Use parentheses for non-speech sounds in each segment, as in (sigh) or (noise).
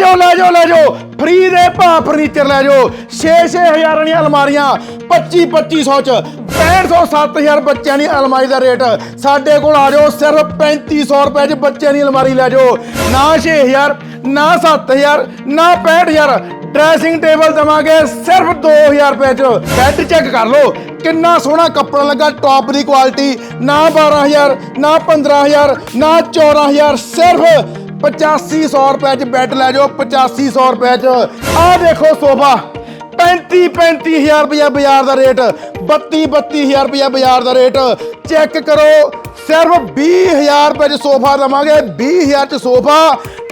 ਜਾਓ, ਲੈ ਜਾਓ ਲੈ ਜਾਓ। ਫ੍ਰੀ ਦੇ ਭਾ ਫਰਨੀਚਰ ਲੈ ਜਾਓ। 6-6000 ਦੀਆਂ ਅਲਮਾਰੀਆਂ 25-2500 ਚ। 6500 7000 ਬੱਚਿਆਂ ਦੀ ਅਲਮਾਰੀ ਦਾ ਰੇਟ। ਸਾਡੇ ਕੋਲ ਆ ਜਾਓ, ਸਿਰਫ 3500 ਰੁਪਏ ਚ ਬੱਚਿਆਂ ਦੀ ਅਲਮਾਰੀ ਲੈ ਜਾਓ। ਨਾ 6000 ਨਾ 7000 ਨਾ 65000 ਡਰੈਸਿੰਗ ਟੇਬਲ ਦਵਾਂਗੇ ਸਿਰਫ 2000 ਰੁਪਏ ਚ। ਬੈੱਡ ਚੈੱਕ ਕਰ ਲਓ, ਕਿੰਨਾ ਸੋਹਣਾ ਕੱਪੜਾ ਲੱਗਾ, ਟੌਪ ਦੀ ਕੁਆਲਿਟੀ। ਨਾ 12000 ਨਾ 15000 ਨਾ 14000 ਸਿਰਫ 8500 ਰੁਪਏ ਚ ਬੈੱਡ ਲੈ ਜਾਓ 8500 ਰੁਪਏ ਚ। ਆਹ ਦੇਖੋ ਸੋਫਾ 35 35000 ਰੁਪਇਆ ਬਾਜ਼ਾਰ ਦਾ ਰੇਟ 32 32000 ਰੁਪਇਆ ਬਾਜ਼ਾਰ ਦਾ ਰੇਟ। ਚੈੱਕ ਕਰੋ, ਸਿਰਫ 20000 ਰੁਪਏ ਚ ਸੋਫਾ ਦਵਾਂਗੇ 20000 ਚ ਸੋਫਾ,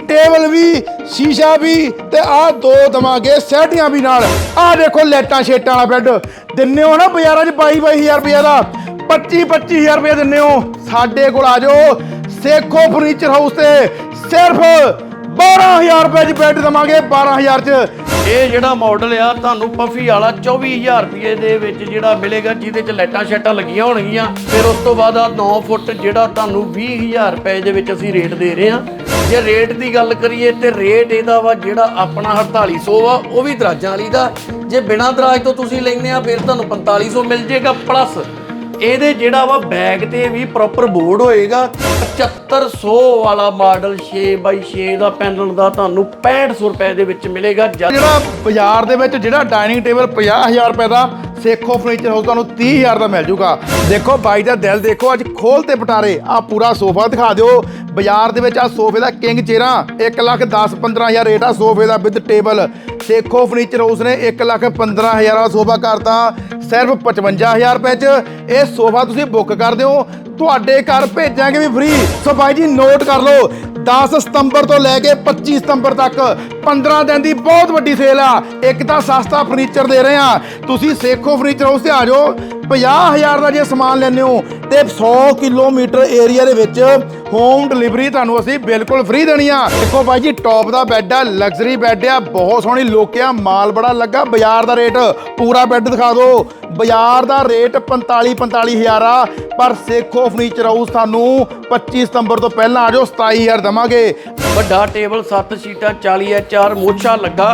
ਟੇਬਲ ਵੀ, ਸ਼ੀਸ਼ਾ ਵੀ, ਤੇ ਆਹ ਦੋ ਦਵਾਂਗੇ ਸੈਟੀਆਂ ਵੀ ਨਾਲ। ਆਹ ਦੇਖੋ ਲੈਟਾਂ ਸ਼ੇਟਾਂ ਵਾਲਾ ਬੈੱਡ, ਦਿੰਨੇ ਹੋ ਨਾ ਬਾਜ਼ਾਰਾਂ 'ਚ 22 22000 ਰੁਪਏ ਦਾ 25 25000 ਰੁਪਏ ਦਿੰਨੇ ਹੋ। ਸਾਡੇ ਕੋਲ ਆ ਜਾਓ, ਸੇਖੋ ਫਰਨੀਚਰ ਹਾਊਸ ਤੇ ਸਿਰਫ 12000 ਰੁਪਏ 'ਚ ਬੈੱਡ ਦਵਾਂਗੇ 12000 'ਚ। ਇਹ ਜਿਹੜਾ ਮਾਡਲ ਆ, ਤੁਹਾਨੂੰ ਪਫੀ ਵਾਲਾ 24000 ਰੁਪਏ ਦੇ ਵਿੱਚ ਜਿਹੜਾ ਮਿਲੇਗਾ, ਜਿਹਦੇ ਚ ਲਾਈਟਾਂ ਸ਼ੈਟਾਂ ਲੱਗੀਆਂ ਹੋਣਗੀਆਂ। ਫਿਰ ਉਸ ਤੋਂ ਬਾਅਦ ਆ 9 ਫੁੱਟ ਜਿਹੜਾ ਤੁਹਾਨੂੰ 20000 ਰੁਪਏ ਦੇ ਵਿੱਚ ਅਸੀਂ ਰੇਟ ਦੇ ਰਹੇ ਹਾਂ। ਜੇ ਰੇਟ ਦੀ ਗੱਲ ਕਰੀਏ ਤੇ ਰੇਟ ਇਹਦਾ ਵਾ ਜਿਹੜਾ ਆਪਣਾ 4800 ਵਾ ਉਹ ਵੀ ਦਰਾਜਾਂ ਵਾਲੀ ਦਾ। ਜੇ ਬਿਨਾਂ ਦਰਾਜ ਤੋਂ ਤੁਸੀਂ ਲੈਂਦੇ ਆ, ਫਿਰ ਤੁਹਾਨੂੰ 4500 ਮਿਲ ਜੇਗਾ ਪਲੱਸ ਇਹਦੇ ਜਿਹੜਾ ਵਾ ਬੈਗ ਤੇ ਵੀ ਪ੍ਰੋਪਰ ਬੋਰਡ ਹੋਏਗਾ 7500 ਵਾਲਾ ਮਾਡਲ 6x6 ਦਾ ਪੈਨਲ ਦਾ ਤੁਹਾਨੂੰ 6500 ਰੁਪਏ ਦੇ ਵਿੱਚ ਮਿਲੇਗਾ। ਜਿਹੜਾ ਬਾਜ਼ਾਰ ਦੇ ਵਿੱਚ ਜਿਹੜਾ ਡਾਈਨਿੰਗ ਟੇਬਲ 50000 ਰੁਪਏ ਦਾ, ਸੇਖੋ ਫਰਨੀਚਰ ਹਾਊਸ ਤੁਹਾਨੂੰ 30000 ਦਾ ਮਿਲ ਜੂਗਾ। ਦੇਖੋ ਬਾਈ ਦਾ ਦਿਲ, ਦੇਖੋ ਅੱਜ ਖੋਲ ਤੇ ਪਟਾਰੇ, ਆ ਪੂਰਾ ਸੋਫਾ ਦਿਖਾ ਦਿਓ। ਬਾਜ਼ਾਰ ਦੇ ਵਿੱਚ ਆ ਸੋਫੇ ਦਾ ਕਿੰਗ ਚੇਰਾ 1 ਲੱਖ 10 15000 ਰੇਟ ਆ ਸੋਫੇ ਦਾ with table Sekhon furniture house ਨੇ 1 ਲੱਖ 15000 ਵਾਲਾ ਸੋਫਾ ਕਰਤਾ, ਸਿਰਫ 55000 ਰੁਪਏ ਚ। ਇਹ ਸੋਫਾ ਤੁਸੀਂ ਬੁੱਕ ਕਰ ਦਿਓ, ਤੁਹਾਡੇ ਘਰ ਭੇਜਾਂਗੇ ਵੀ ਫ੍ਰੀ ਸੋ ਬਾਈ ਜੀ ਨੋਟ ਕਰ ਲਓ 10 ਸਤੰਬਰ ਤੋਂ ਲੈ ਕੇ 25 ਸਤੰਬਰ ਤੱਕ 15 ਦਿਨ ਦੀ ਬਹੁਤ ਵੱਡੀ ਸੇਲ ਆ। ਇੱਕ ਤਾਂ ਸਸਤਾ ਫਰਨੀਚਰ ਦੇ ਰਹੇ ਆ। ਤੁਸੀਂ ਸੇਖੋ ਫਰਨੀਚਰ ਹਾਊਸ ਤੇ ਆ ਜਾਓ 50000 ਦਾ ਜੇ ਸਮਾਨ ਲੈਂਦੇ ਹੋ ਤੇ 100 ਕਿਲੋਮੀਟਰ ਏਰੀਆ ਦੇ ਵਿੱਚ ਹੋਮ ਡਿਲੀਵਰੀ ਤੁਹਾਨੂੰ ਅਸੀਂ ਬਿਲਕੁਲ ਫ੍ਰੀ ਦੇਣੀ ਆ। ਦੇਖੋ ਬਾਈ ਜੀ ਟੌਪ ਦਾ ਬੈੱਡ ਆ ਲਗਜ਼ਰੀ ਬੈੱਡ ਆ, ਬਹੁਤ ਸੋਹਣੀ ਲੁੱਕ ਆ, ਮਾਲ ਬੜਾ ਲੱਗਾ, ਬਾਜ਼ਾਰ ਦਾ ਰੇਟ ਪੂਰਾ ਬੈੱਡ ਦਿਖਾ ਦਿਓ। ਬਾਜ਼ਾਰ ਦਾ ਰੇਟ 45 45000 ਆ, ਪਰ ਸੇਖੋ ਫਰਨੀਚਰ ਹਾਊਸ ਤੁਹਾਨੂੰ 25 ਸਤੰਬਰ ਤੋਂ ਪਹਿਲਾਂ ਆ ਜਾਓ 27000 ਦਵਾਂਗੇ। ਵੱਡਾ ਟੇਬਲ 7 ਸੀਟਾਂ 40 ਐਚ ਆਰ ਮੋਛਾ ਲੱਗਾ।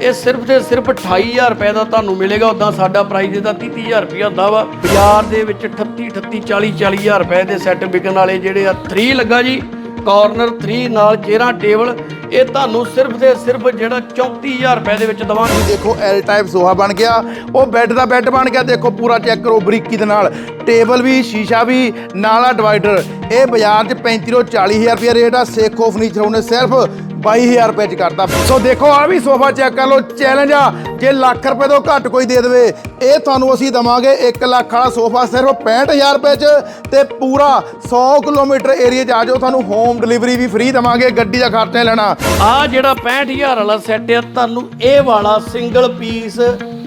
ਇਹ ਸਿਰਫ ਤੇ ਸਿਰਫ 28000 ਰੁਪਏ ਦਾ ਤੁਹਾਨੂੰ ਮਿਲੇਗਾ ਉਦਾਂ ਸਾਡਾ ਪ੍ਰਾਈਸ ਇਹਦਾ 30000 ਰੁਪਏ ਹੁੰਦਾ ਵਾ। ਬਾਜ਼ਾਰ ਦੇ ਵਿੱਚ 38 38 40 40000 ਰੁਪਏ ਦੇ ਸੈੱਟ ਵਿਕਣ ਵਾਲੇ ਜਿਹੜੇ ਆ 3 ਲੱਗਾ ਜੀ ਕਾਰਨਰ 3 ਨਾਲ ਚੇਅਰਾਂ ਟੇਬਲ ਇਹ ਤੁਹਾਨੂੰ ਸਿਰਫ ਤੇ ਸਿਰਫ ਜਿਹੜਾ 34000 ਰੁਪਏ ਦੇ ਵਿੱਚ ਦਵਾਂਗੇ। ਦੇਖੋ ਐਲ ਟਾਈਪ ਸੋਫਾ ਬਣ ਗਿਆ, ਉਹ ਬੈੱਡ ਦਾ ਬੈੱਡ ਬਣ ਗਿਆ, ਦੇਖੋ ਪੂਰਾ ਚੈੱਕ ਕਰੋ ਬਰੀਕੀ ਦੇ ਨਾਲ। ਟੇਬਲ ਵੀ, ਸ਼ੀਸ਼ਾ ਵੀ, ਨਾਲ ਆ ਡਿਵਾਈਡਰ ਇਹ ਬਾਜ਼ਾਰ 'ਚ 35 ਤੋਂ 40000 ਰੁਪਏ ਰੇਟ ਆ ਸੇਖੋ ਫਰਨੀਚਰ ਉਹਨੇ ਸਿਰਫ 22000 ਰੁਪਏ 'ਚ ਕਰਤਾ ਸੋ ਦੇਖੋ, ਆ ਵੀ ਸੋਫਾ ਚੈੱਕ ਕਰ ਲਓ ਚੈਲੰਜ ਆ। ਜੇ ਲੱਖ ਰੁਪਏ ਤੋਂ ਘੱਟ ਕੋਈ ਦੇ ਦੇਵੇ, ਇਹ ਤੁਹਾਨੂੰ ਅਸੀਂ ਦਵਾਂਗੇ 1 ਲੱਖ ਵਾਲਾ ਸੋਫਾ ਸਿਰਫ 65000 ਰੁਪਏ 'ਚ ਤੇ ਪੂਰਾ 100 ਕਿਲੋਮੀਟਰ ਏਰੀਆ 'ਚ ਆ ਜਾਓ, ਤੁਹਾਨੂੰ ਹੋਮ ਡਿਲੀਵਰੀ ਵੀ ਫ੍ਰੀ ਦਵਾਂਗੇ, ਗੱਡੀ ਦਾ ਖਰਚਾ ਲੈਣਾ। ਆ ਜਿਹੜਾ 65000 ਵਾਲਾ ਸੈੱਟ ਆ, ਤੁਹਾਨੂੰ ਇਹ ਵਾਲਾ ਸਿੰਗਲ ਪੀਸ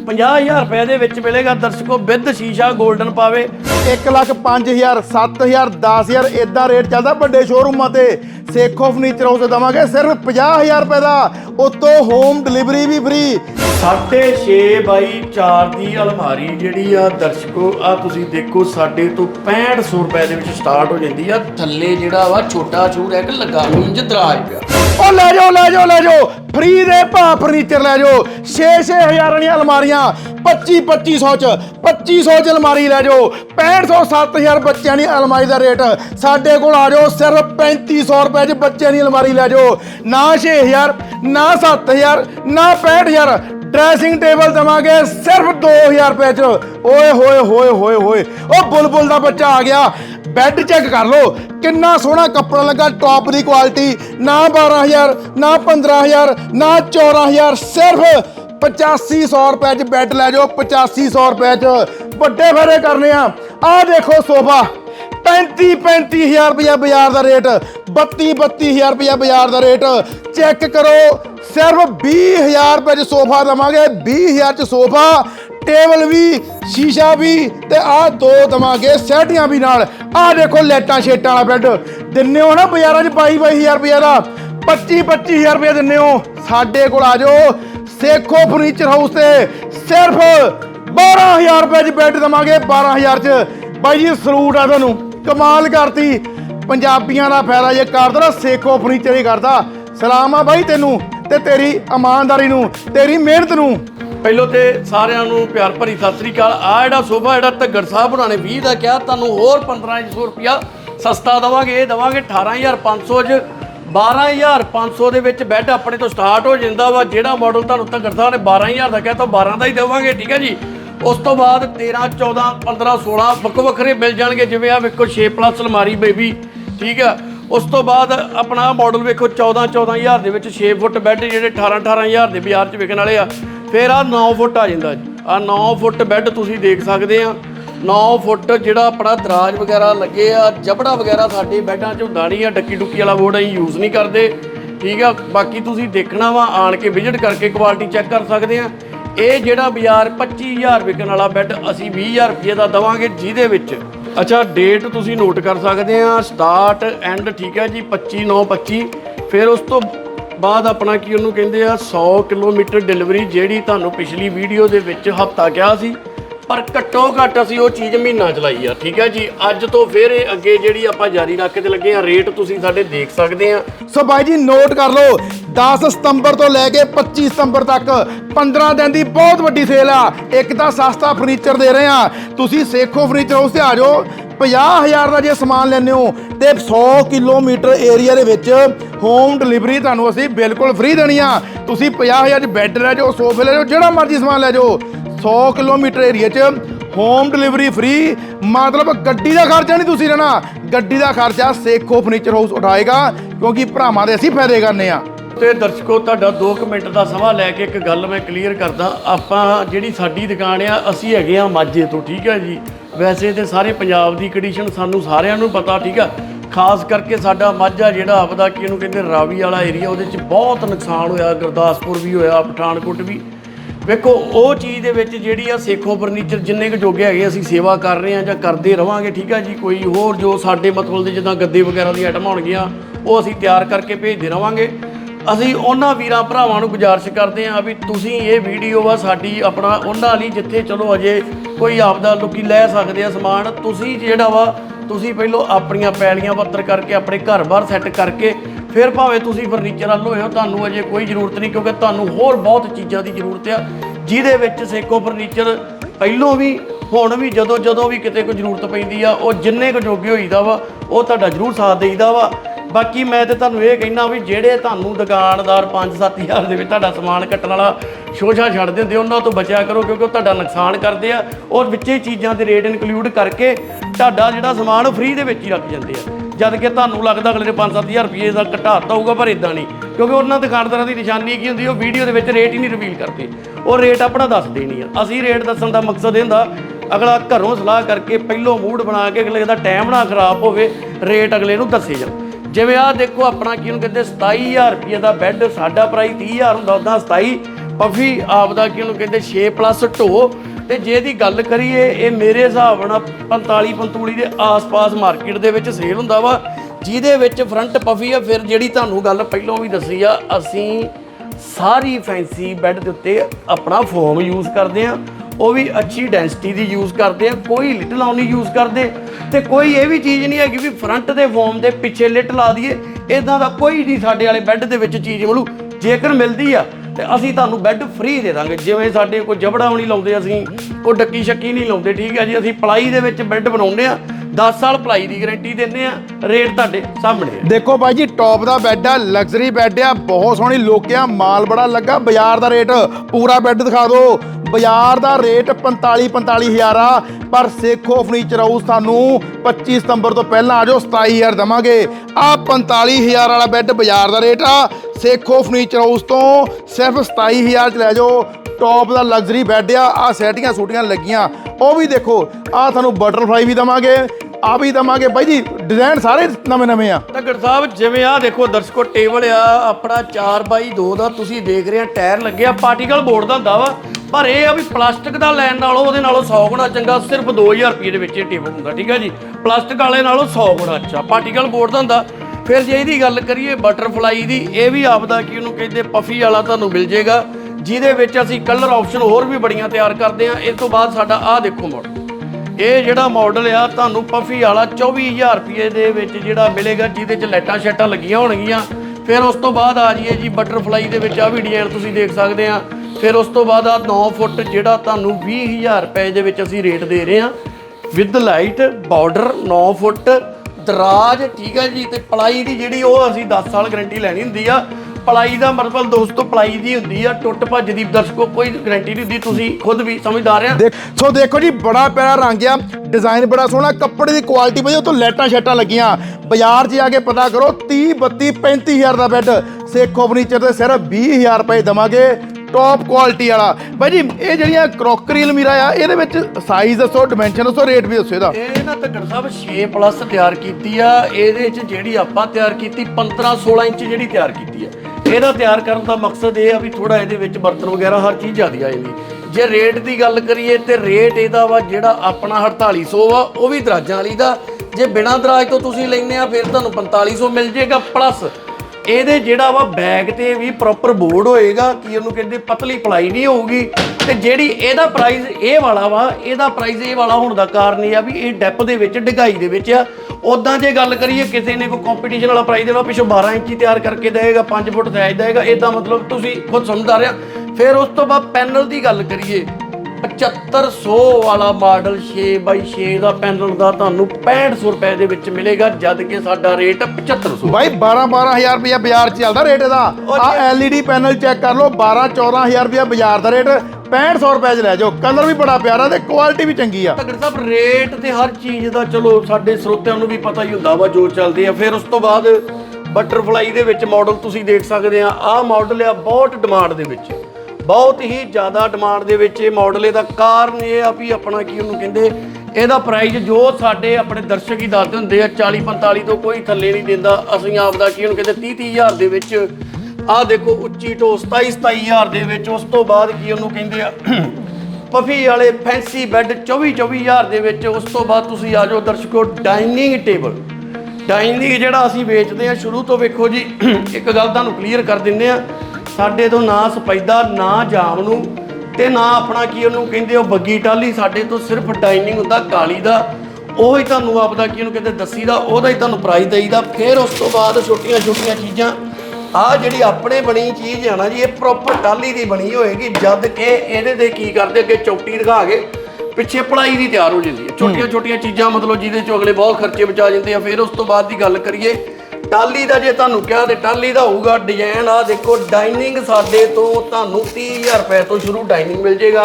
50000 ਰੁਪਏ ਦੇ ਵਿੱਚ ਮਿਲੇਗਾ। ਦਰਸ਼ਕੋ ਵਿਦ ਸ਼ੀਸ਼ਾ 골ਡਨ ਪਾਵੇ। 1 ਲੱਖ 5000 7000 10000 ਇਦਾਂ ਰੇਟ ਚੱਲਦਾ ਵੱਡੇ ਸ਼ੋਰੂਮਾਂ ਤੇ। ਸੇਖੋ ਫਰਨੀਚਰ ਹਾਊਸ ਦਵਾਂਗੇ ਸਿਰਫ 50000 ਰੁਪਏ ਦਾ। ਉਤੋਂ ਹੋਮ ਡਿਲੀਵਰੀ ਵੀ ਫ੍ਰੀ 6.5 ਬਾਈ 4 ਦੀ ਅਲਮਾਰੀ ਜਿਹੜੀ ਆ ਦਰਸ਼ਕੋ ਆ ਤੁਸੀਂ ਦੇਖੋ ਸਾਡੇ ਤੋਂ 6500 ਰੁਪਏ ਦੇ ਵਿੱਚ ਸਟਾਰਟ ਹੋ ਜਾਂਦੀ ਆ। ਥੱਲੇ ਜਿਹੜਾ ਵਾ ਛੋਟਾ ਛੂਰ ਹੈ ਕਿ ਲੱਗਾ ਮਿੰਜ ਦਰਾਜ ਪਿਆ। ਉਹ ਲੈ ਜਾਓ ਲੈ ਜਾਓ ਲੈ ਜਾਓ। ਫ੍ਰੀ ਦੇ ਭਾਅ ਫਰਨੀਚਰ ਲੈ ਜਾਓ। 6-6000 ਵਾਲੀਆਂ ਅਲਮਾਰੀਆਂ 25-2500 ਚ 2500 ਚ ਅਲਮਾਰੀ ਲੈ ਜਾਓ। 6500 7000 ਬੱਚਿਆਂ ਦੀ ਅਲਮਾਰੀ ਦਾ ਰੇਟ। ਸਾਡੇ ਕੋਲ ਆ ਜਾਓ, ਸਿਰਫ 3500 ਰੁਪਏ ਚ ਬੱਚਿਆਂ ਦੀ ਅਲਮਾਰੀ ਲੈ ਜਾਓ। ਨਾ 6000 ਨਾ 7000 ਨਾ 65000 ਡਰੈਸਿੰਗ ਟੇਬਲ ਦਵਾਂਗੇ ਸਿਰਫ 2000 ਰੁਪਏ ਚ। ਓਏ ਹੋਏ ਹੋਏ ਹੋਏ ਹੋਏ। ਉਹ ਬੁਲਬੁਲ ਦਾ ਬੱਚਾ ਆ ਗਿਆ। ਬੈੱਡ ਚੈੱਕ ਕਰ ਲਓ। ਕਿੰਨਾ ਸੋਹਣਾ ਕੱਪੜਾ ਲੱਗਾ, ਟੌਪ ਦੀ ਕੁਆਲਿਟੀ। ਨਾ 12000 ਨਾ 15000 ਨਾ 14000 ਸਿਰਫ 8500 ਰੁਪਏ ਚ ਬੈੱਡ ਲੈ ਜਾਓ 8500 ਰੁਪਏ ਚ। ਵੱਡੇ ਫੇਰੇ ਕਰਨੇ ਆ। ਆਹ ਦੇਖੋ ਸੋਫਾ। 35 35000 ਰੁਪਇਆ ਬਾਜ਼ਾਰ ਦਾ ਰੇਟ। 32 32000 ਰੁਪਇਆ ਬਾਜ਼ਾਰ ਦਾ ਰੇਟ। ਚੈੱਕ ਕਰੋ, ਸਿਰਫ 20000 ਰੁਪਏ ਚ ਸੋਫਾ ਦਵਾਂਗੇ। 20000 ਚ ਸੋਫਾ, ਟੇਬਲ ਵੀ, ਸ਼ੀਸ਼ਾ ਵੀ ਤੇ ਆਹ ਦੋ ਦਵਾਂਗੇ ਸੈਟੀਆਂ ਵੀ ਨਾਲ। ਆਹ ਦੇਖੋ ਲੈਟਾਂ ਸ਼ੇਟਾਂ ਵਾਲਾ ਬੈੱਡ ਦਿੰਨੇ ਹੋ ਨਾ ਬਾਜ਼ਾਰਾਂ 'ਚ 22 22000 ਰੁਪਏ ਦਾ। 25 25000 ਰੁਪਏ ਦਿੰਨੇ ਹੋ। ਸਾਡੇ ਕੋਲ ਆ ਜਾਓ। ਸੇਖੋ ਫਰਨੀਚਰ ਹਾਊਸ ਤੇ ਸਿਰਫ 12000 ਰੁਪਏ 'ਚ ਬੈੱਡ ਦਵਾਂਗੇ 12000 'ਚ। ਬਾਈ ਜੀ ਸਲੂਟ ਆ ਤੁਹਾਨੂੰ। ਕਮਾਲ ਕਰਤੀ। ਪੰਜਾਬੀਆਂ ਦਾ ਫਾਇਦਾ ਜੇ ਕਰਦਾ ਨਾ ਸੇਖੋ ਫਰਨੀਚਰ ਹੀ ਕਰਦਾ। ਸਲਾਮ ਆ ਬਾਈ ਤੈਨੂੰ ਤੇ ਤੇਰੀ ਇਮਾਨਦਾਰੀ ਨੂੰ, ਤੇਰੀ ਮਿਹਨਤ ਨੂੰ। ਪਹਿਲੋਂ ਤੇ ਸਾਰਿਆਂ ਨੂੰ ਪਿਆਰ ਭਰੀ ਸਤਿ ਸ੍ਰੀ ਅਕਾਲ। ਆ ਜਿਹੜਾ ਸੋਫਾ, ਜਿਹੜਾ ਧੱਗੜ ਸਾਹਿਬ ਹੁਣਾਂ ਨੇ 20 ਦਾ ਕਿਹਾ, ਤੁਹਾਨੂੰ ਹੋਰ 1500 ਰੁਪਿਆ ਸਸਤਾ ਦਵਾਂਗੇ। ਇਹ ਦਵਾਂਗੇ 18500 ਚ। 12500 ਦੇ ਵਿੱਚ ਬੈੱਡ ਆਪਣੇ ਤੋਂ ਸਟਾਰਟ ਹੋ ਜਾਂਦਾ ਵਾ। ਜਿਹੜਾ ਮਾਡਲ ਤੁਹਾਨੂੰ ਧੱਗੜ ਸਾਹਿਬ ਨੇ 12000 ਦਾ ਕਿਹਾ, ਤਾਂ 12 ਦਾ ਹੀ ਦੇਵਾਂਗੇ, ਠੀਕ ਹੈ ਜੀ? ਉਸ ਤੋਂ ਬਾਅਦ 13 14 15 16 ਵੱਖੋ ਵੱਖਰੇ ਮਿਲ ਜਾਣਗੇ। ਜਿਵੇਂ ਆ ਵੇਖੋ 6 ਪਲੱਸ ਅਲਮਾਰੀ ਬੇਬੀ ਠੀਕ ਆ। ਉਸ ਤੋਂ ਬਾਅਦ ਆਪਣਾ ਮਾਡਲ ਵੇਖੋ 14 14000 ਦੇ ਵਿੱਚ 6 ਫੁੱਟ ਬੈੱਡ ਜਿਹੜੇ 18 18000 ਦੇ ਬਾਜ਼ਾਰ 'ਚ ਵਿਕਣ ਵਾਲੇ ਆ। ਫਿਰ ਆ 9 ਫੁੱਟ ਆ ਜਾਂਦਾ ਜੀ। ਆ 9 ਫੁੱਟ ਬੈੱਡ ਤੁਸੀਂ ਦੇਖ ਸਕਦੇ ਆ। 9 ਫੁੱਟ ਜਿਹੜਾ ਆਪਣਾ ਦਰਾਜ ਵਗੈਰਾ ਲੱਗੇ ਆ, ਜਬੜਾ ਵਗੈਰਾ ਸਾਡੇ ਬੈੱਡਾਂ 'ਚ ਹੁੰਦਾ ਨਹੀਂ ਆ। ਡੱਕੀ ਡੁੱਕੀ ਵਾਲਾ ਬੋਰਡ ਅਸੀਂ ਯੂਜ਼ ਨਹੀਂ ਕਰਦੇ। ਠੀਕ ਆ। ਬਾਕੀ ਤੁਸੀਂ ਦੇਖਣਾ ਵਾ, ਆਣ ਕੇ ਵਿਜ਼ਿਟ ਕਰਕੇ ਕੁਆਲਿਟੀ ਚੈੱਕ ਕਰ ਸਕਦੇ ਆ। ਇਹ ਜਿਹੜਾ ਬਾਜ਼ਾਰ 25000 ਵਿਕਣ ਵਾਲਾ ਬੈੱਡ ਅਸੀਂ 20000 ਰੁਪਏ ਦਾ ਦਵਾਂਗੇ ਜਿਹਦੇ ਵਿੱਚ ਅੱਛਾ ਡੇਟ ਤੁਸੀਂ ਨੋਟ ਕਰ ਸਕਦੇ ਆ ਸਟਾਰਟ ਐਂਡ ਠੀਕ ਹੈ ਜੀ 25 9 25 ਫਿਰ ਉਸ ਤੋਂ ਬਾਅਦ ਆਪਣਾ ਕੀ ਉਹਨੂੰ ਕਹਿੰਦੇ ਆ 100 ਕਿਲੋਮੀਟਰ ਡਿਲੀਵਰੀ ਜਿਹੜੀ ਤੁਹਾਨੂੰ ਪਿਛਲੀ ਵੀਡੀਓ ਦੇ ਵਿੱਚ ਹਫਤਾ ਕਿਹਾ ਸੀ। ਪਰ ਘੱਟੋ ਘੱਟ ਅਸੀਂ ਉਹ ਚੀਜ਼ ਮਹੀਨਾ ਚਲਾਈ ਆ, ਠੀਕ ਹੈ ਜੀ? ਅੱਜ ਤੋਂ ਫਿਰ ਇਹ ਅੱਗੇ ਜਿਹੜੀ ਆਪਾਂ ਜਾਰੀ ਰੱਖ ਕੇ ਲੱਗੇ ਆ, ਰੇਟ ਤੁਸੀਂ ਸਾਡੇ ਦੇਖ ਸਕਦੇ ਆ। ਸੋ ਬਾਈ ਜੀ ਨੋਟ ਕਰ ਲਓ 10 ਸਤੰਬਰ ਤੋਂ ਲੈ ਕੇ 25 ਸਤੰਬਰ ਤੱਕ 15 ਦਿਨ ਦੀ ਬਹੁਤ ਵੱਡੀ ਸੇਲ ਆ। ਇੱਕ ਤਾਂ ਸਸਤਾ ਫਰਨੀਚਰ ਦੇ ਰਹੇ ਆ। ਤੁਸੀਂ ਸੇਖੋ ਫਰਨੀਚਰ ਉਸ ਤੇ ਆ ਜਾਓ। 50000 ਦਾ ਜੇ ਸਮਾਨ ਲੈਂਦੇ ਹੋ, ਤੇ 100 ਕਿਲੋਮੀਟਰ ਏਰੀਆ ਦੇ ਵਿੱਚ ਹੋਮ ਡਿਲੀਵਰੀ ਤੁਹਾਨੂੰ ਅਸੀਂ ਬਿਲਕੁਲ ਫ੍ਰੀ ਦੇਣੀ ਆ। ਤੁਸੀਂ 50000 ਚ ਬੈੱਡ ਲੈ ਜਾਓ, ਸੋਫੇ ਲੈ ਜਾਓ, ਜਿਹੜਾ ਮਰਜ਼ੀ ਸਮਾਨ ਲੈ ਜਾਓ। 100 ਕਿਲੋਮੀਟਰ ਏਰੀਆ 'ਚ ਹੋਮ ਡਿਲੀਵਰੀ ਫ੍ਰੀ ਮਤਲਬ ਗੱਡੀ ਦਾ ਖਰਚਾ ਨਹੀਂ ਤੁਸੀਂ ਲੈਣਾ। ਗੱਡੀ ਦਾ ਖਰਚਾ ਸੇਖੋ ਫਰਨੀਚਰ ਹਾਊਸ ਉਠਾਏਗਾ, ਕਿਉਂਕਿ ਭਰਾਵਾਂ ਦੇ ਅਸੀਂ ਫਾਇਦੇ ਕਰਨੇ ਆ। ਤੇ ਦਰਸ਼ਕੋ, ਤੁਹਾਡਾ 2 ਮਿੰਟ ਦਾ ਸਮਾਂ ਲੈ ਕੇ ਇੱਕ ਗੱਲ ਮੈਂ ਕਲੀਅਰ ਕਰਦਾ। ਆਪਾਂ ਜਿਹੜੀ ਸਾਡੀ ਦੁਕਾਨ ਆ, ਅਸੀਂ ਹੈਗੇ ਆ ਮਾਝੇ ਤੋਂ, ਠੀਕ ਹੈ ਜੀ? ਵੈਸੇ ਤੇ ਸਾਰੇ ਪੰਜਾਬ ਦੀ ਕੰਡੀਸ਼ਨ ਸਾਨੂੰ ਸਾਰਿਆਂ ਨੂੰ ਪਤਾ, ਠੀਕ ਆ? ਖਾਸ ਕਰਕੇ ਸਾਡਾ ਮਾਝਾ ਜਿਹੜਾ ਆਪਦਾ, ਕਿ ਇਹਨੂੰ ਕਹਿੰਦੇ ਰਾਵੀ ਵਾਲਾ ਏਰੀਆ ਉਹਦੇ ਚ ਬਹੁਤ ਨੁਕਸਾਨ ਹੋਇਆ, ਗੁਰਦਾਸਪੁਰ ਵੀ ਹੋਇਆ, ਪਠਾਨਕੋਟ ਵੀ। ਵੇਖੋ, ਉਹ ਚੀਜ਼ ਦੇ ਵਿੱਚ ਜਿਹੜੀ ਆ ਸੇਖੋ ਫਰਨੀਚਰ ਜਿੰਨੇ ਕੁ ਜੋਗੇ ਹੈਗੇ, ਅਸੀਂ ਸੇਵਾ ਕਰ ਰਹੇ ਆ ਜਾਂ ਕਰਦੇ ਰਵਾਂਗੇ, ਠੀਕ ਆ ਜੀ? ਕੋਈ ਹੋਰ ਜੋ ਸਾਡੇ ਮਤਲਬ ਦੇ ਜਿੱਦਾਂ ਗੱਦੇ ਵਗੈਰਾ ਦੀ ਆਈਟਮਾਂ ਹੋਣਗੀਆਂ, ਉਹ ਅਸੀਂ ਤਿਆਰ ਕਰਕੇ ਭੇਜਦੇ ਰਵਾਂਗੇ। ਅਸੀਂ ਉਹਨਾਂ ਵੀਰਾਂ ਭਰਾਵਾਂ ਨੂੰ ਗੁਜ਼ਾਰਿਸ਼ ਕਰਦੇ ਹਾਂ ਵੀ ਤੁਸੀਂ ਇਹ ਵੀਡੀਓ ਆ ਸਾਡੀ ਆਪਣਾ, ਉਹਨਾਂ ਲਈ ਜਿੱਥੇ ਚਲੋ ਅਜੇ ਕੋਈ ਆਪਦਾ ਲੋਕੀ ਲੈ ਸਕਦੇ ਆ ਸਮਾਨ, ਤੁਸੀਂ ਜਿਹੜਾ ਵਾ ਤੁਸੀਂ ਪਹਿਲਾਂ ਆਪਣੀਆਂ ਪੈਲੀਆਂ ਪੱਤਰ ਕਰਕੇ, ਆਪਣੇ ਘਰ-ਬਾਰ ਸੈੱਟ ਕਰਕੇ, ਫਿਰ ਭਾਵੇਂ ਤੁਸੀਂ ਫਰਨੀਚਰ ਵੱਲ ਹੋਏ ਹੋ, ਤੁਹਾਨੂੰ ਅਜੇ ਕੋਈ ਜ਼ਰੂਰਤ ਨਹੀਂ, ਕਿਉਂਕਿ ਤੁਹਾਨੂੰ ਹੋਰ ਬਹੁਤ ਚੀਜ਼ਾਂ ਦੀ ਜ਼ਰੂਰਤ ਆ, ਜਿਹਦੇ ਵਿੱਚ ਸੇਕੋ ਫਰਨੀਚਰ ਪਹਿਲੋਂ ਵੀ, ਹੁਣ ਵੀ ਜਦੋਂ ਜਦੋਂ ਵੀ ਕਿਤੇ ਕੋਈ ਜ਼ਰੂਰਤ ਪੈਂਦੀ ਆ, ਉਹ ਜਿੰਨੇ ਕੁ ਜੋਗੇ ਹੋਈਦਾ ਵਾ, ਉਹ ਤੁਹਾਡਾ ਜ਼ਰੂਰ ਸਾਥ ਦੇਈਦਾ ਵਾ। ਬਾਕੀ ਮੈਂ ਤੇ ਤੁਹਾਨੂੰ ਇਹ ਕਹਿਣਾ ਵੀ ਜਿਹੜੇ ਤੁਹਾਨੂੰ ਦੁਕਾਨਦਾਰ 5-7000 ਦੇ ਵਿੱਚ ਤੁਹਾਡਾ ਸਮਾਨ ਕੱਟਣ ਵਾਲਾ ਸ਼ੋਸ਼ਾ ਛੱਡ ਦਿੰਦੇ, ਉਹਨਾਂ ਤੋਂ ਬਚਿਆ ਕਰੋ ਕਿਉਂਕਿ ਉਹ ਤੁਹਾਡਾ ਨੁਕਸਾਨ ਕਰਦੇ ਆ ਔਰ ਵਿੱਚੇ ਚੀਜ਼ਾਂ ਦੇ ਰੇਟ ਇਨਕਲੂਡ ਕਰਕੇ ਤੁਹਾਡਾ ਜਿਹੜਾ ਸਮਾਨ ਉਹ ਫ੍ਰੀ ਦੇ ਵਿੱਚ ਹੀ ਰੱਖ ਜਾਂਦੇ ਆ। ਜਦ ਕਿ ਤੁਹਾਨੂੰ ਲੱਗਦਾ ਅਗਲੇ ਨੇ 5-7000 ਰੁਪਏ ਦਾ ਘਟਾਤਾ ਹੋਊਗਾ, ਪਰ ਇਦਾਂ ਨਹੀਂ। ਕਿਉਂਕਿ ਉਹਨਾਂ ਦੁਕਾਨਦਾਰਾਂ ਦੀ ਨਿਸ਼ਾਨੀ ਕੀ ਹੁੰਦੀ, ਉਹ ਵੀਡੀਓ ਦੇ ਵਿੱਚ ਰੇਟ ਹੀ ਨਹੀਂ ਰਿਵੀਲ ਕਰਦੇ। ਉਹ ਰੇਟ ਆਪਣਾ ਦੱਸਦੇ ਨਹੀਂ ਆ। ਅਸੀਂ ਰੇਟ ਦੱਸਣ ਦਾ ਮਕਸਦ ਇਹ ਹੁੰਦਾ, ਅਗਲਾ ਘਰੋਂ ਸਲਾਹ ਕਰਕੇ ਪਹਿਲੋਂ ਮੂਡ ਬਣਾ ਕੇ ਅਗਲੇ ਦਾ ਟਾਈਮ ਨਾ ਖਰਾਬ ਹੋਵੇ ਰੇਟ ਅਗਲੇ ਨੂੰ ਦੱਸੇ ਜਾਣ। ਜਿਵੇਂ ਆਹ ਦੇਖੋ, ਆਪਣਾ ਕੀ ਉਹਨੂੰ ਕਹਿੰਦੇ 27000 ਰੁਪਏ ਦਾ ਬੈੱਡ ਸਾਡਾ ਪ੍ਰਾਈਸ 30000 ਹੁੰਦਾ ਉਦਾਂ 27 ਪਫੀ ਆਪਦਾ ਕੀ ਉਹਨੂੰ ਕਹਿੰਦੇ 6 ਪਲੱਸ ਢੋ। ਤੇ ਜੇ ਇਹਦੀ ਗੱਲ ਕਰੀਏ, ਇਹ ਮੇਰੇ ਹਿਸਾਬ ਨਾਲ 45 ਪੰਤੂਲੀ ਦੇ ਆਸ-ਪਾਸ ਮਾਰਕੀਟ ਦੇ ਵਿੱਚ ਸੇਲ ਹੁੰਦਾ ਵਾ, ਜਿਹਦੇ ਵਿੱਚ ਫਰੰਟ ਪਫੀ ਆ, ਫਿਰ ਜਿਹੜੀ ਤੁਹਾਨੂੰ ਗੱਲ ਪਹਿਲਾਂ ਵੀ ਦੱਸੀ ਆ, ਅਸੀਂ ਸਾਰੀ ਫੈਂਸੀ ਬੈੱਡ ਦੇ ਉੱਤੇ ਆਪਣਾ ਫੋਮ ਯੂਜ਼ ਕਰਦੇ ਆ। ਉਹ ਵੀ ਅੱਛੀ ਡੈਂਸਿਟੀ ਦੀ ਯੂਜ਼ ਕਰਦੇ ਆ, ਕੋਈ ਲਿਟ ਲਾਉਣੀ ਯੂਜ਼ ਕਰਦੇ ਤੇ ਕੋਈ ਇਹ ਵੀ ਚੀਜ਼ ਨਹੀਂ ਹੈਗੀ ਵੀ ਫਰੰਟ ਦੇ ਫੋਮ ਦੇ ਪਿੱਛੇ ਲਿਟ ਲਾ ਦਈਏ ਇਦਾਂ ਦਾ ਕੋਈ ਨਹੀਂ ਸਾਡੇ ਵਾਲੇ ਬੈੱਡ ਦੇ ਵਿੱਚ ਚੀਜ਼ ਮਿਲੂ, ਜੇਕਰ ਮਿਲਦੀ ਆ, ਤੇ ਅਸੀਂ ਤੁਹਾਨੂੰ ਬੈੱਡ ਫ੍ਰੀ ਦੇ ਦਾਂਗੇ, ਜਿਵੇਂ ਸਾਡੇ ਕੋਈ ਜਬੜਾ ਵੀ ਨਹੀਂ ਲਾਉਂਦੇ ਅਸੀਂ, ਉਹ ਡੱਕੀ ਸ਼ੱਕੀ ਨਹੀਂ ਲਾਉਂਦੇ, ਠੀਕ ਆ ਜੀ, ਅਸੀਂ ਪਲਾਈ ਦੇ ਵਿੱਚ ਬੈੱਡ ਬਣਾਉਂਦੇ ਆ 10 ਸਾਲ ਭਲਾਈ ਦੀ ਗਾਰੰਟੀ ਦਿੰਦੇ ਆ, ਰੇਟ ਤੁਹਾਡੇ ਸਾਹਮਣੇ ਆ। ਦੇਖੋ ਭਾਈ ਜੀ ਟੌਪ ਦਾ ਬੈੱਡ ਆ ਲਗਜ਼ਰੀ ਬੈੱਡ ਆ, ਬਹੁਤ ਸੋਹਣੀ ਲੋਕਿਆ ਮਾਲ ਬੜਾ ਲੱਗਾ, ਬਾਜ਼ਾਰ ਦਾ ਰੇਟ ਪੂਰਾ ਬੈੱਡ ਦਿਖਾ ਦਿਓ। ਬਾਜ਼ਾਰ ਦਾ ਰੇਟ 45 45000 ਆ, ਪਰ ਸੇਖੋ ਫਰਨੀਚਰ ਹਾਊਸ ਤੁਹਾਨੂੰ 25 ਸਤੰਬਰ ਤੋਂ ਪਹਿਲਾਂ ਆ ਜਾਓ 27000 ਦਵਾਂਗੇ। ਆ 45000 ਵਾਲਾ ਬੈੱਡ ਬਾਜ਼ਾਰ ਦਾ ਰੇਟ ਆ, ਸੇਖੋ ਫਰਨੀਚਰ ਹਾਊਸ ਤੋਂ ਸਿਰਫ 27000 ਚ ਲੈ ਜਾਓ। ਟੌਪ ਦਾ ਲਗਜ਼ਰੀ ਬੈੱਡ ਆ ਆ ਸੈਟੀਆਂ ਸੂਟੀਆਂ ਲੱਗੀਆਂ, ਉਹ ਵੀ ਦੇਖੋ ਆ ਤੁਹਾਨੂੰ ਬਟਰਫਲਾਈ ਵੀ ਦਵਾਂਗੇ। ਆ ਵੀ ਦਵਾਂਗੇ ਬਾਈ ਜੀ ਡਿਜ਼ਾਈਨ ਸਾਰੇ ਨਵੇਂ ਨਵੇਂ ਆ। ਤਗੜ ਸਾਹਿਬ, ਜਿਵੇਂ ਆ ਦੇਖੋ ਦਰਸ਼ਕੋ ਟੇਬਲ ਆ, ਆਪਣਾ 4x2 ਦਾ ਤੁਸੀਂ ਦੇਖ ਰਹੇ ਆ, ਟਾਇਰ ਲੱਗਿਆ ਪਾਰਟੀਕਲ ਬੋਰਡ ਦਾ ਹੁੰਦਾ ਵਾ, ਪਰ ਇਹ ਆ ਵੀ ਪਲਾਸਟਿਕ ਦਾ ਲੈਣ ਨਾਲੋਂ, ਉਹਦੇ ਨਾਲੋਂ 100 ਗੁਣਾ ਚੰਗਾ, ਸਿਰਫ 2000 ਰੁਪਏ ਦੇ ਵਿੱਚ ਇਹ ਟੇਬਲ ਹੁੰਦਾ, ਠੀਕ ਹੈ ਜੀ? ਪਲਾਸਟਿਕ ਵਾਲੇ ਨਾਲੋਂ 100 ਗੁਣਾ ਅੱਛਾ ਪਾਰਟੀਕਲ ਬੋਰਡ ਦਾ ਹੁੰਦਾ। ਫਿਰ ਜੇ ਇਹਦੀ ਗੱਲ ਕਰੀਏ ਬਟਰਫਲਾਈ ਦੀ, ਇਹ ਵੀ ਆਪਦਾ ਕੀ ਉਹਨੂੰ ਕਹਿੰਦੇ ਪਫੀ ਵਾਲਾ ਤੁਹਾਨੂੰ ਮਿਲ ਜੇਗਾ ਜਿਹਦੇ ਵਿੱਚ ਅਸੀਂ ਕਲਰ ਆਪਸ਼ਨ ਹੋਰ ਵੀ ਬੜੀਆਂ ਤਿਆਰ ਕਰਦੇ ਆ, ਇਸ ਤੋਂ ਬਾਅਦ ਸਾਡਾ ਆਹ ਦੇਖੋ ਮਾਡਲ ਇਹ ਜਿਹੜਾ ਮਾਡਲ ਆ, ਤੁਹਾਨੂੰ ਪਫੀ ਵਾਲਾ 24000 ਰੁਪਏ ਦੇ ਵਿੱਚ ਜਿਹੜਾ ਮਿਲੇਗਾ, ਜਿਹਦੇ ਚ ਲਾਈਟਾਂ ਸ਼ੈਟਾਂ ਲੱਗੀਆਂ ਹੋਣਗੀਆਂ। ਫਿਰ ਉਸ ਤੋਂ ਬਾਅਦ ਆ ਜਾਈਏ ਜੀ ਬਟਰਫਲਾਈ ਦੇ ਵਿੱਚ ਆ ਵੀ ਡਿਜ਼ਾਈਨ ਤੁਸੀਂ ਦੇਖ ਸਕਦੇ ਆ। ਫਿਰ ਉਸ ਤੋਂ ਬਾਅਦ ਆ 9 ਫੁੱਟ ਜਿਹੜਾ ਤੁਹਾਨੂੰ 20000 ਰੁਪਏ ਦੇ ਵਿੱਚ ਅਸੀਂ ਰੇਟ ਦੇ ਰਹੇ ਆ। ਵਿਦ ਲਾਈਟ ਬਾਰਡਰ 9 ਫੁੱਟ, ਦਰਾਜ, ਠੀਕ ਹੈ ਜੀ? ਤੇ ਪਲਾਈ ਦੀ ਜਿਹੜੀ ਉਹ ਅਸੀਂ 10 ਸਾਲ ਗਾਰੰਟੀ ਲੈਣੀ ਹੁੰਦੀ ਆ ਪਲਾਈ ਦਾ ਮਤਲਬ ਦੋਸਤੋ ਪਲਾਈ ਦੀ ਹੁੰਦੀ ਆ ਟੁੱਟ ਭੱਜ ਦੀ ਦਰਸ਼ਕੋ ਕੋਈ ਗਾਰੰਟੀ ਨਹੀਂ ਹੁੰਦੀ ਤੁਸੀਂ ਖੁਦ ਵੀ ਸਮਝਦਾਰ ਆ। ਦੇਖ ਸੋ ਦੇਖੋ ਜੀ ਬੜਾ ਪਿਆਰਾ ਰੰਗ ਆ ਡਿਜ਼ਾਈਨ ਬੜਾ ਸੋਹਣਾ ਕੱਪੜੇ ਦੀ ਕੁਆਲਿਟੀ ਵਧੀਆ ਉਤੋਂ ਲਾਈਟਾਂ ਸ਼ੈਟਾਂ ਲੱਗੀਆਂ। ਬਾਜ਼ਾਰ 'ਚ ਜਾ ਕੇ ਪਤਾ ਕਰੋ 30 32 35000 ਦਾ ਬੈੱਡ ਸੇਖੋ ਫਰਨੀਚਰ ਤੇ ਸਿਰਫ 20000 ਰੁਪਏ ਦਵਾਂਗੇ ਟੌਪ ਕੁਆਲਿਟੀ ਵਾਲਾ। ਬਾਈ ਜੀ ਇਹ ਜਿਹੜੀਆਂ ਕਰੋਕਰੀ ਅਲਮੀਰਾ ਆ ਇਹਦੇ ਵਿੱਚ ਸਾਈਜ਼ ਦੱਸੋ ਡਿਮੈਂਸ਼ਨ ਦੱਸੋ ਰੇਟ ਵੀ ਦੱਸੋ ਇਹਦਾ। ਇਹ ਨਾ ਧੱਗੜ ਸਾਹਿਬ 6 ਪਲੱਸ ਤਿਆਰ ਕੀਤੀ ਆ ਇਹਦੇ ਚ ਜਿਹੜੀ ਆਪਾਂ ਤਿਆਰ ਕੀਤੀ 15 16 ਇੰਚ ਜਿਹੜੀ ਤਿਆਰ ਕੀਤੀ ਆ। ਇਹਦਾ ਤਿਆਰ ਕਰਨ ਦਾ ਮਕਸਦ ਇਹ ਆ ਵੀ ਥੋੜਾ ਇਹਦੇ ਵਿੱਚ ਬਰਤਨ ਵਗੈਰਾ ਹਰ ਚੀਜ਼ ਜ਼ਿਆਦਾ ਆ ਜਾਂਦੀ। ਜੇ ਰੇਟ ਦੀ ਗੱਲ ਕਰੀਏ ਤੇ ਰੇਟ ਇਹਦਾ ਵਾ ਜਿਹੜਾ ਆਪਣਾ 4800 ਵਾ, ਉਹ ਵੀ ਦਰਾਜਾਂ ਵਾਲੀ ਦਾ। ਜੇ ਬਿਨਾ ਦਰਾਜ ਤੋਂ ਤੁਸੀਂ ਲੈਂਦੇ ਆ, ਫਿਰ ਤੁਹਾਨੂੰ 4500 ਮਿਲ ਜੇਗਾ ਪਲੱਸ ਇਹਦੇ ਜਿਹੜਾ ਵਾ ਬੈਗ ਤੇ ਵੀ ਪ੍ਰੋਪਰ ਬੋਰਡ ਹੋਏਗਾ, ਕਿ ਉਹਨੂੰ ਕਹਿੰਦੇ ਪਤਲੀ ਪਲਾਈ ਨਹੀਂ ਹੋਊਗੀ, ਤੇ ਜਿਹੜੀ ਇਹਦਾ ਪ੍ਰਾਈਸ ਇਹ ਵਾਲਾ ਵਾ, ਇਹਦਾ ਪ੍ਰਾਈਸ ਇਹ ਵਾਲਾ ਹੋਣ ਦਾ ਕਾਰਨ ਇਹ ਆ ਵੀ ਇਹ ਡੈਪ ਦੇ ਵਿੱਚ, ਡਿਗਾਈ ਦੇ ਵਿੱਚ ਆ। ਉਦਾਂ ਜੇ ਗੱਲ ਕਰੀਏ ਕਿਸੇ ਨੇ ਕੋਈ ਕੰਪੀਟੀਸ਼ਨ ਵਾਲਾ ਪ੍ਰਾਈਸ ਦੇਣਾ, ਪਿੱਛੋਂ 12 ਇੰਚੀ ਤਿਆਰ ਕਰਕੇ ਦੇਗਾ 5 ਫੁੱਟ ਸਾਈਜ਼ ਦੇਗਾ ਇਦਾਂ ਮਤਲਬ ਤੁਸੀਂ ਖੁਦ ਸਮਝਦਾਰ ਆ। ਫਿਰ ਉਸ ਤੋਂ ਬਾਅਦ ਪੈਨਲ ਦੀ ਗੱਲ ਕਰੀਏ 7500 ਵਾਲਾ ਮਾਡਲ 6x6 ਦਾ ਪੈਨਲ ਦਾ ਤੁਹਾਨੂੰ 6500 ਰੁਪਏ ਦੇ ਵਿੱਚ ਮਿਲੇਗਾ ਜਦ ਕਿ ਸਾਡਾ ਰੇਟ 7500 ਬਾਈ 12 12000 ਰੁਪਇਆ ਬਾਜ਼ਾਰ 'ਚ ਚੱਲਦਾ ਰੇਟ ਇਹਦਾ। ਆ LED ਪੈਨਲ ਚੈੱਕ ਕਰ ਲਓ 12 14000 ਰੁਪਇਆ ਬਾਜ਼ਾਰ ਦਾ ਰੇਟ 6500 ਰੁਪਏ 'ਚ ਲੈ ਜਾਓ। ਕਲਰ ਵੀ ਬੜਾ ਪਿਆਰਾ ਤੇ ਕੁਆਲਿਟੀ ਵੀ ਚੰਗੀ ਆ। ਤਗੜ ਸਾਹਿਬ ਰੇਟ ਤੇ ਹਰ ਚੀਜ਼ ਦਾ ਚਲੋ ਸਾਡੇ ਸਰੋਤਿਆਂ ਨੂੰ ਵੀ ਪਤਾ ਹੀ ਹੁੰਦਾ ਵਾ ਜੋ ਚੱਲਦੇ ਆ। ਫਿਰ ਉਸ ਤੋਂ ਬਾਅਦ ਬਟਰਫਲਾਈ ਦੇ ਵਿੱਚ ਮਾਡਲ ਤੁਸੀਂ ਦੇਖ ਸਕਦੇ ਆ। ਆਹ ਮਾਡਲ ਆ ਬਹੁਤ ਡਿਮਾਂਡ ਦੇ ਵਿੱਚ। ਬਹੁਤ ਹੀ ਜ਼ਿਆਦਾ ਡਿਮਾਂਡ ਦੇ ਵਿੱਚ ਇਹ ਮਾਡਲ ਇਹਦਾ ਕਾਰਨ ਇਹ ਆ ਵੀ ਆਪਣਾ ਕੀ ਉਹਨੂੰ ਕਹਿੰਦੇ, ਇਹਦਾ ਪ੍ਰਾਈਸ ਜੋ ਸਾਡੇ ਆਪਣੇ ਦਰਸ਼ਕ ਹੀ ਦੱਸਦੇ ਹੁੰਦੇ ਆ 40 45 ਤੋਂ ਕੋਈ ਥੱਲੇ ਨਹੀਂ ਦਿੰਦਾ। ਅਸੀਂ ਆਪ ਦਾ ਕੀ ਉਹਨੂੰ ਕਹਿੰਦੇ 30 30000 ਦੇ ਵਿੱਚ, ਆਹ ਦੇਖੋ ਉੱਚੀ ਟੋ 27 27000 ਦੇ ਵਿੱਚ, ਉਸ ਤੋਂ ਬਾਅਦ ਕੀ ਉਹਨੂੰ ਕਹਿੰਦੇ ਆ, (clears throat) ਪਫੀ ਵਾਲੇ ਫੈਂਸੀ ਬੈੱਡ 24 24000 ਦੇ ਵਿੱਚ, ਉਸ ਤੋਂ ਬਾਅਦ ਤੁਸੀਂ ਆ ਜਾਓ ਦਰਸ਼ਕੋ ਡਾਈਨਿੰਗ ਟੇਬਲ ਡਾਈਨਿੰਗ ਜਿਹੜਾ ਅਸੀਂ ਵੇਚਦੇ ਆ, ਸ਼ੁਰੂ ਤੋਂ ਵੇਖੋ ਜੀ, (clears throat) ਇੱਕ ਗੱਲ ਤੁਹਾਨੂੰ ਕਲੀਅਰ ਕਰ ਦਿੰਦੇ ਆ ਸਾਡੇ ਤੋਂ ਨਾ ਸਪੈਦਾ ਨਾ ਜਾਮ ਨੂੰ ਤੇ ਨਾ ਆਪਣਾ ਕੀ ਉਹਨੂੰ ਕਹਿੰਦੇ ਉਹ ਬੱਗੀ ਟਾਲੀ ਸਾਡੇ ਤੋਂ ਸਿਰਫ ਡਾਈਨਿੰਗ ਹੁੰਦਾ ਕਾਲੀ ਦਾ। ਉਹ ਹੀ ਤੁਹਾਨੂੰ ਆਪਦਾ ਕੀ ਉਹਨੂੰ ਕਹਿੰਦੇ ਦੱਸੀ ਦਾ ਉਹਦਾ ਹੀ ਤੁਹਾਨੂੰ ਪ੍ਰਾਈਸ ਦੇਈਦਾ ਫਿਰ ਉਸ ਤੋਂ ਬਾਅਦ ਛੋਟੀਆਂ ਛੋਟੀਆਂ ਚੀਜ਼ਾਂ। ਆ ਜਿਹੜੀ ਆਪਣੇ ਬਣੀ ਚੀਜ਼ ਆ ਨਾ ਜੀ ਇਹ ਪ੍ਰੋਪਰ ਟਾਲੀ ਦੀ ਬਣੀ ਹੋਏਗੀ ਜਦ ਕਿ ਇਹਦੇ ਤੇ ਕੀ ਕਰਦੇ ਅੱਗੇ ਚੌਟੀ ਦਿਖਾ ਕੇ ਪਿੱਛੇ ਪੜਾਈ ਦੀ ਤਿਆਰ ਹੋ ਜਾਂਦੀ ਹੈ। ਛੋਟੀਆਂ ਛੋਟੀਆਂ ਚੀਜ਼ਾਂ ਮਤਲਬ ਜਿਹਦੇ ਚੋਂ ਅਗਲੇ ਬਹੁਤ ਖਰਚੇ ਬਚਾ ਜਾਂਦੇ ਆ। ਫਿਰ ਉਸ ਤੋਂ ਬਾਅਦ ਦੀ ਗੱਲ ਕਰੀਏ ਟਾਲੀ ਦਾ ਜੇ ਤੁਹਾਨੂੰ ਕਿਹਾ ਤੇ ਟਾਲੀ ਦਾ ਹੋਊਗਾ ਡਿਜ਼ਾਈਨ ਆ ਦੇਖੋ ਡਾਈਨਿੰਗ ਸਾਡੇ ਤੋਂ ਤੁਹਾਨੂੰ 30000 ਰੁਪਏ ਤੋਂ ਸ਼ੁਰੂ ਡਾਈਨਿੰਗ ਮਿਲ ਜੇਗਾ